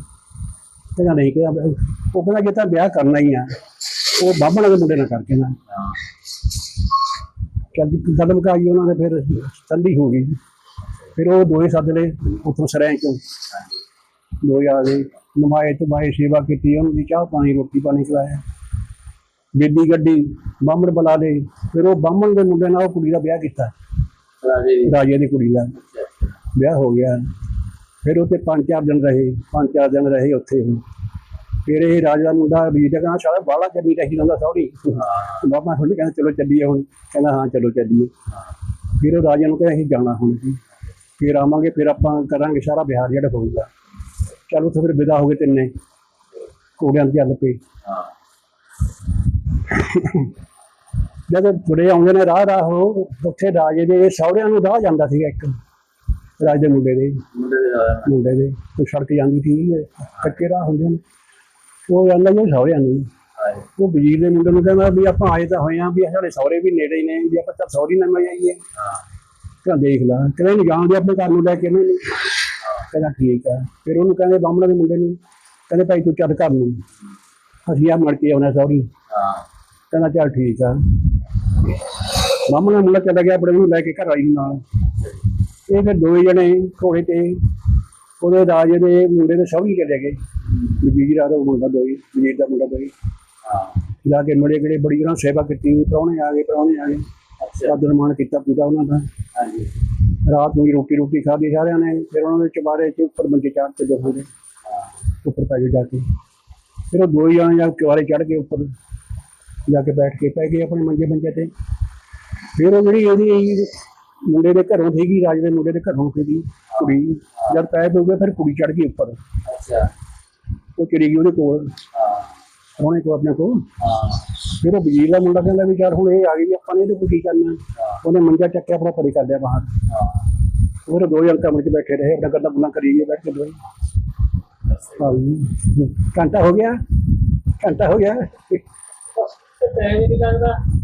ਕਹਿੰਦਾ ਨਹੀਂ ਕਹਿੰਦਾ ਉਹ ਕਹਿੰਦਾ ਜੇ ਤਾਂ ਵਿਆਹ ਕਰਨਾ ਹੀ ਆ ਉਹ ਬਾਹਮਣ ਦੇ ਮੁੰਡੇ ਨਾਲ ਕਰਕੇ ਨਾ। ਜੀ ਕਦਮ ਕਾਈ ਉਹਨਾਂ ਦੇ ਫਿਰ ਠੰਡੀ ਹੋ ਗਈ। ਫਿਰ ਉਹ ਦੋਏ ਸੱਦ ਲਏ ਉੱਥੋਂ ਸਰੈਂ ਚੋਂ। ਦੋ ਆ ਗਏ ਨਮਾਏ ਤੋਂ ਬਾਏ ਸੇਵਾ ਕੀਤੀ ਉਹਨਾਂ ਦੀ ਚਾਹ ਪਾਣੀ ਰੋਟੀ ਪਾਣੀ ਖਿਲਾਇਆ। ਬੇਦੀ ਗੱਡੀ ਬਾਹਮਣ ਬੁਲਾ ਲਏ। ਫਿਰ ਉਹ ਬਾਹਮਣ ਦੇ ਮੁੰਡੇ ਨਾਲ ਉਹ ਕੁੜੀ ਦਾ ਵਿਆਹ ਕੀਤਾ। ਰਾਜੇ ਦੀ। ਰਾਜੇ ਦੀ ਕੁੜੀ ਦਾ। ਵਿਆਹ ਹੋ ਗਿਆ। ਫਿਰ ਉੱਥੇ ਪੰਜ ਚਾਰ ਦਿਨ ਰਹੇ ਪੰਜ ਚਾਰ ਦਿਨ ਰਹੇ ਉੱਥੇ। ਉਹ ਫਿਰ ਇਹ ਰਾਜਾ ਦਾ ਮੁੰਡਾ ਵੀ ਕਹਿੰਦਾ ਸਾਲਾ ਬਾਲਾ ਚੱਲੀ ਰਹੀ ਜਾਂਦਾ ਸੌਰੀ। ਹਾਂ। ਬਾਬਾ ਹੁਣ ਕਹਿੰਦਾ ਚਲੋ ਚੱਲੀਏ ਹੁਣ। ਕਹਿੰਦਾ ਹਾਂ ਚਲੋ ਚੱਲੀਏ। ਫਿਰ ਉਹ ਰਾਜਾ ਨੂੰ ਕਹਿੰਦਾ ਅਸੀਂ ਜਾਣਾ ਹੁਣ। ਜੀ ਫਿਰ ਆਵਾਂਗੇ ਫਿਰ ਆਪਾਂ ਕਰਾਂਗੇ ਸਾਰਾ ਬਿਹਾਰ ਜਿਹੜਾ ਹੋਊਗਾ। ਚਲ ਉੱਥੇ ਫਿਰ ਵਿਦਾ ਹੋ ਗਏ ਤਿੰਨੇ। ਘੋੜਿਆਂ ਤੇ ਚੱਲ ਪਏ ਹਾਂ। ਜਦੋਂ ਤੁਰੇ ਆਉਂਦੇ ਨੇ ਰਾਹ ਰਾਹ ਉਹ ਉੱਥੇ ਰਾਜੇ ਦੇ ਸਹੁਰਿਆਂ ਨੂੰ ਰਾਹ ਜਾਂਦਾ ਸੀਗਾ ਇੱਕ। ਰਾਜੇ ਦੇ ਮੁੰਡੇ ਦੇ। ਮੁੰਡੇ ਦੇ ਨਾਲ। ਮੁੰਡੇ ਦੇ। ਕੋਈ ਸੜਕ ਜਾਂਦੀ ਸੀ ਕੱਚੇ ਰਾਹ ਹੁੰਦੇ ਨੇ। ਉਹ ਜਾਂਦਾ ਜੀ ਸਹੁਰਿਆਂ ਨੂੰ। ਹਾਂ ਉਹ ਵਜ਼ੀਰ ਦੇ ਮੁੰਡੇ ਨੂੰ ਕਹਿੰਦਾ ਵੀ ਆਪਾਂ ਆਏ ਤਾਂ ਹੋਏ ਆਂ ਵੀ ਸਾਡੇ ਸਹੁਰੇ ਵੀ ਨੇੜੇ ਹੀ ਨੇ ਵੀ ਆਪਾਂ ਤਾਂ ਸਹੁਰੀ ਨਾਲ ਮਿਲ ਜਾਈਏ ਹਾਂ। ਕਹਿੰਦਾ ਦੇਖ ਲਾ ਕਹਿੰਦਾ ਨਹੀਂ ਜਾਣਦੇ ਆਪਣੇ ਘਰ ਨੂੰ ਲੈ ਕੇ ਇਹਨੂੰ ਕਹਿੰਦਾ ਠੀਕ ਆ। ਫਿਰ ਉਹਨੂੰ ਕਹਿੰਦੇ ਬਾਹਮਣਾ ਦੇ ਮੁੰਡੇ ਨੂੰ ਕਹਿੰਦੇ ਭਾਈ ਤੂੰ ਚੱਲ ਘਰ ਨੂੰ। ਅਸੀਂ ਆ ਮੜ ਕੇ ਆਉਣਾ ਸਹੁਰੀ। ਹਾਂ। ਕਹਿੰਦਾ ਚੱਲ ਠੀਕ ਆ। ਬਾਹਮਣਾ ਮੁੰਡਾ ਚਲਾ ਗਿਆ ਆਪਣੇ ਨੂੰ ਲੈ ਕੇ ਘਰ ਆਈ ਨੂੰ ਨਾਲ। ਇਹ ਫਿਰ ਦੋਵੇਂ ਜਣੇ ਘੋੜੇ ਤੇ ਉਹਦੇ ਰਾਜੇ ਦੇ ਮੁੰਡੇ ਦੇ ਸਹੁਰੀ ਚਲੇ ਗਏ। ਵਜ਼ੀਰ ਆ ਦਾ ਮੁੰਡਾ ਦੋਈ ਵਜ਼ੀਰ ਦਾ ਮੁੰਡਾ ਦੋਈ ਹਾਂ। ਜਾ ਕੇ ਮੜੇ ਗੜੇ ਬੜੀ ਉਹਨਾਂ ਸੇਵਾ ਕੀਤੀ ਪ੍ਰਾਹੁਣੇ ਆ ਗਏ ਪ੍ਰਾਹੁਣੇ ਆ ਗਏ। ਅੱਛਾ। ਮਾਣ ਕੀਤਾ ਪੂਰਾ ਉਹਨਾਂ ਦਾ। ਹਾਂਜੀ। ਰਾਤ ਨੂੰ ਰੋਟੀ ਰੋਟੀ ਖਾਧੀ ਸਾਰਿਆਂ ਨੇ ਫਿਰ ਉਹਨਾਂ ਦੇ ਚਬਾਰੇ ਚ ਉੱਪਰ ਮੰਜੇ ਚਾੜ ਤੇ ਦੋਹਾਂ ਦੇ ਉੱਪਰ ਪੈ ਗਏ ਜਾ ਕੇ। ਫਿਰ ਉਹ ਦੋ ਹੀ ਜਾਣੇ ਜਾ ਕੇ ਚਬਾਰੇ ਚੜ ਕੇ ਉੱਪਰ ਜਾ ਕੇ ਬੈਠ ਕੇ ਪੈ ਗਏ ਆਪਣੇ ਮੰਜੇ ਮੰਜੇ ਤੇ। ਫਿਰ ਉਹ ਜਿਹੜੀ ਉਹਦੀ ਮੁੰਡੇ ਦੇ ਘਰੋਂ ਸੀਗੀ ਰਾਜ ਦੇ ਮੁੰਡੇ ਦੇ ਘਰੋਂ ਸੀਗੀ ਕੁੜੀ। ਜਦ ਪੈ ਪਊਗੇ ਫਿਰ ਕੁੜੀ ਚੜ ਗਈ ਉੱਪਰ। ਅੱਛਾ। ਉਹ ਚਲੀ ਗਈ ਉਹਦੇ ਕੋਲ। ਹਾਂ। ਉਹਨੇ ਕੋ ਆਪਣੇ ਕੋਲ। ਹਾਂ। ਫਿਰ ਉਹ ਵਜ਼ੀਰ ਦਾ ਮੁੰਡਾ ਕਹਿੰਦਾ ਵੀ ਯਾਰ ਹੁਣ ਇਹ ਆ ਗਈ ਆਪਾਂ ਨੇ ਇਹਦੇ ਕੋਲ ਕੀ ਕਰਨਾ? ਉਹਨੇ ਮੰਜਾ ਚੱਕਿਆ ਆਪਣਾ ਪਰੇ ਕਰ ਲਿਆ ਬਾਹਰ। ਹਾਂ। ਉਹ ਦੋ ਜਣ ਕਮਰੇ 'ਚ ਬੈਠੇ ਰਹੇ ਆਪਣਾ ਗੱਲਾਂ ਗੁੱਲਾਂ ਕਰੀ ਗਏ ਬੈਠ ਕੇ ਦੋਈ ਹਾਂ ਘੰਟਾ ਹੋ ਗਿਆ। ਘੰਟਾ ਹੋ ਗਿਆ। ਟਾਈਮ ਨਹੀਂ ਲੱਗਦਾ।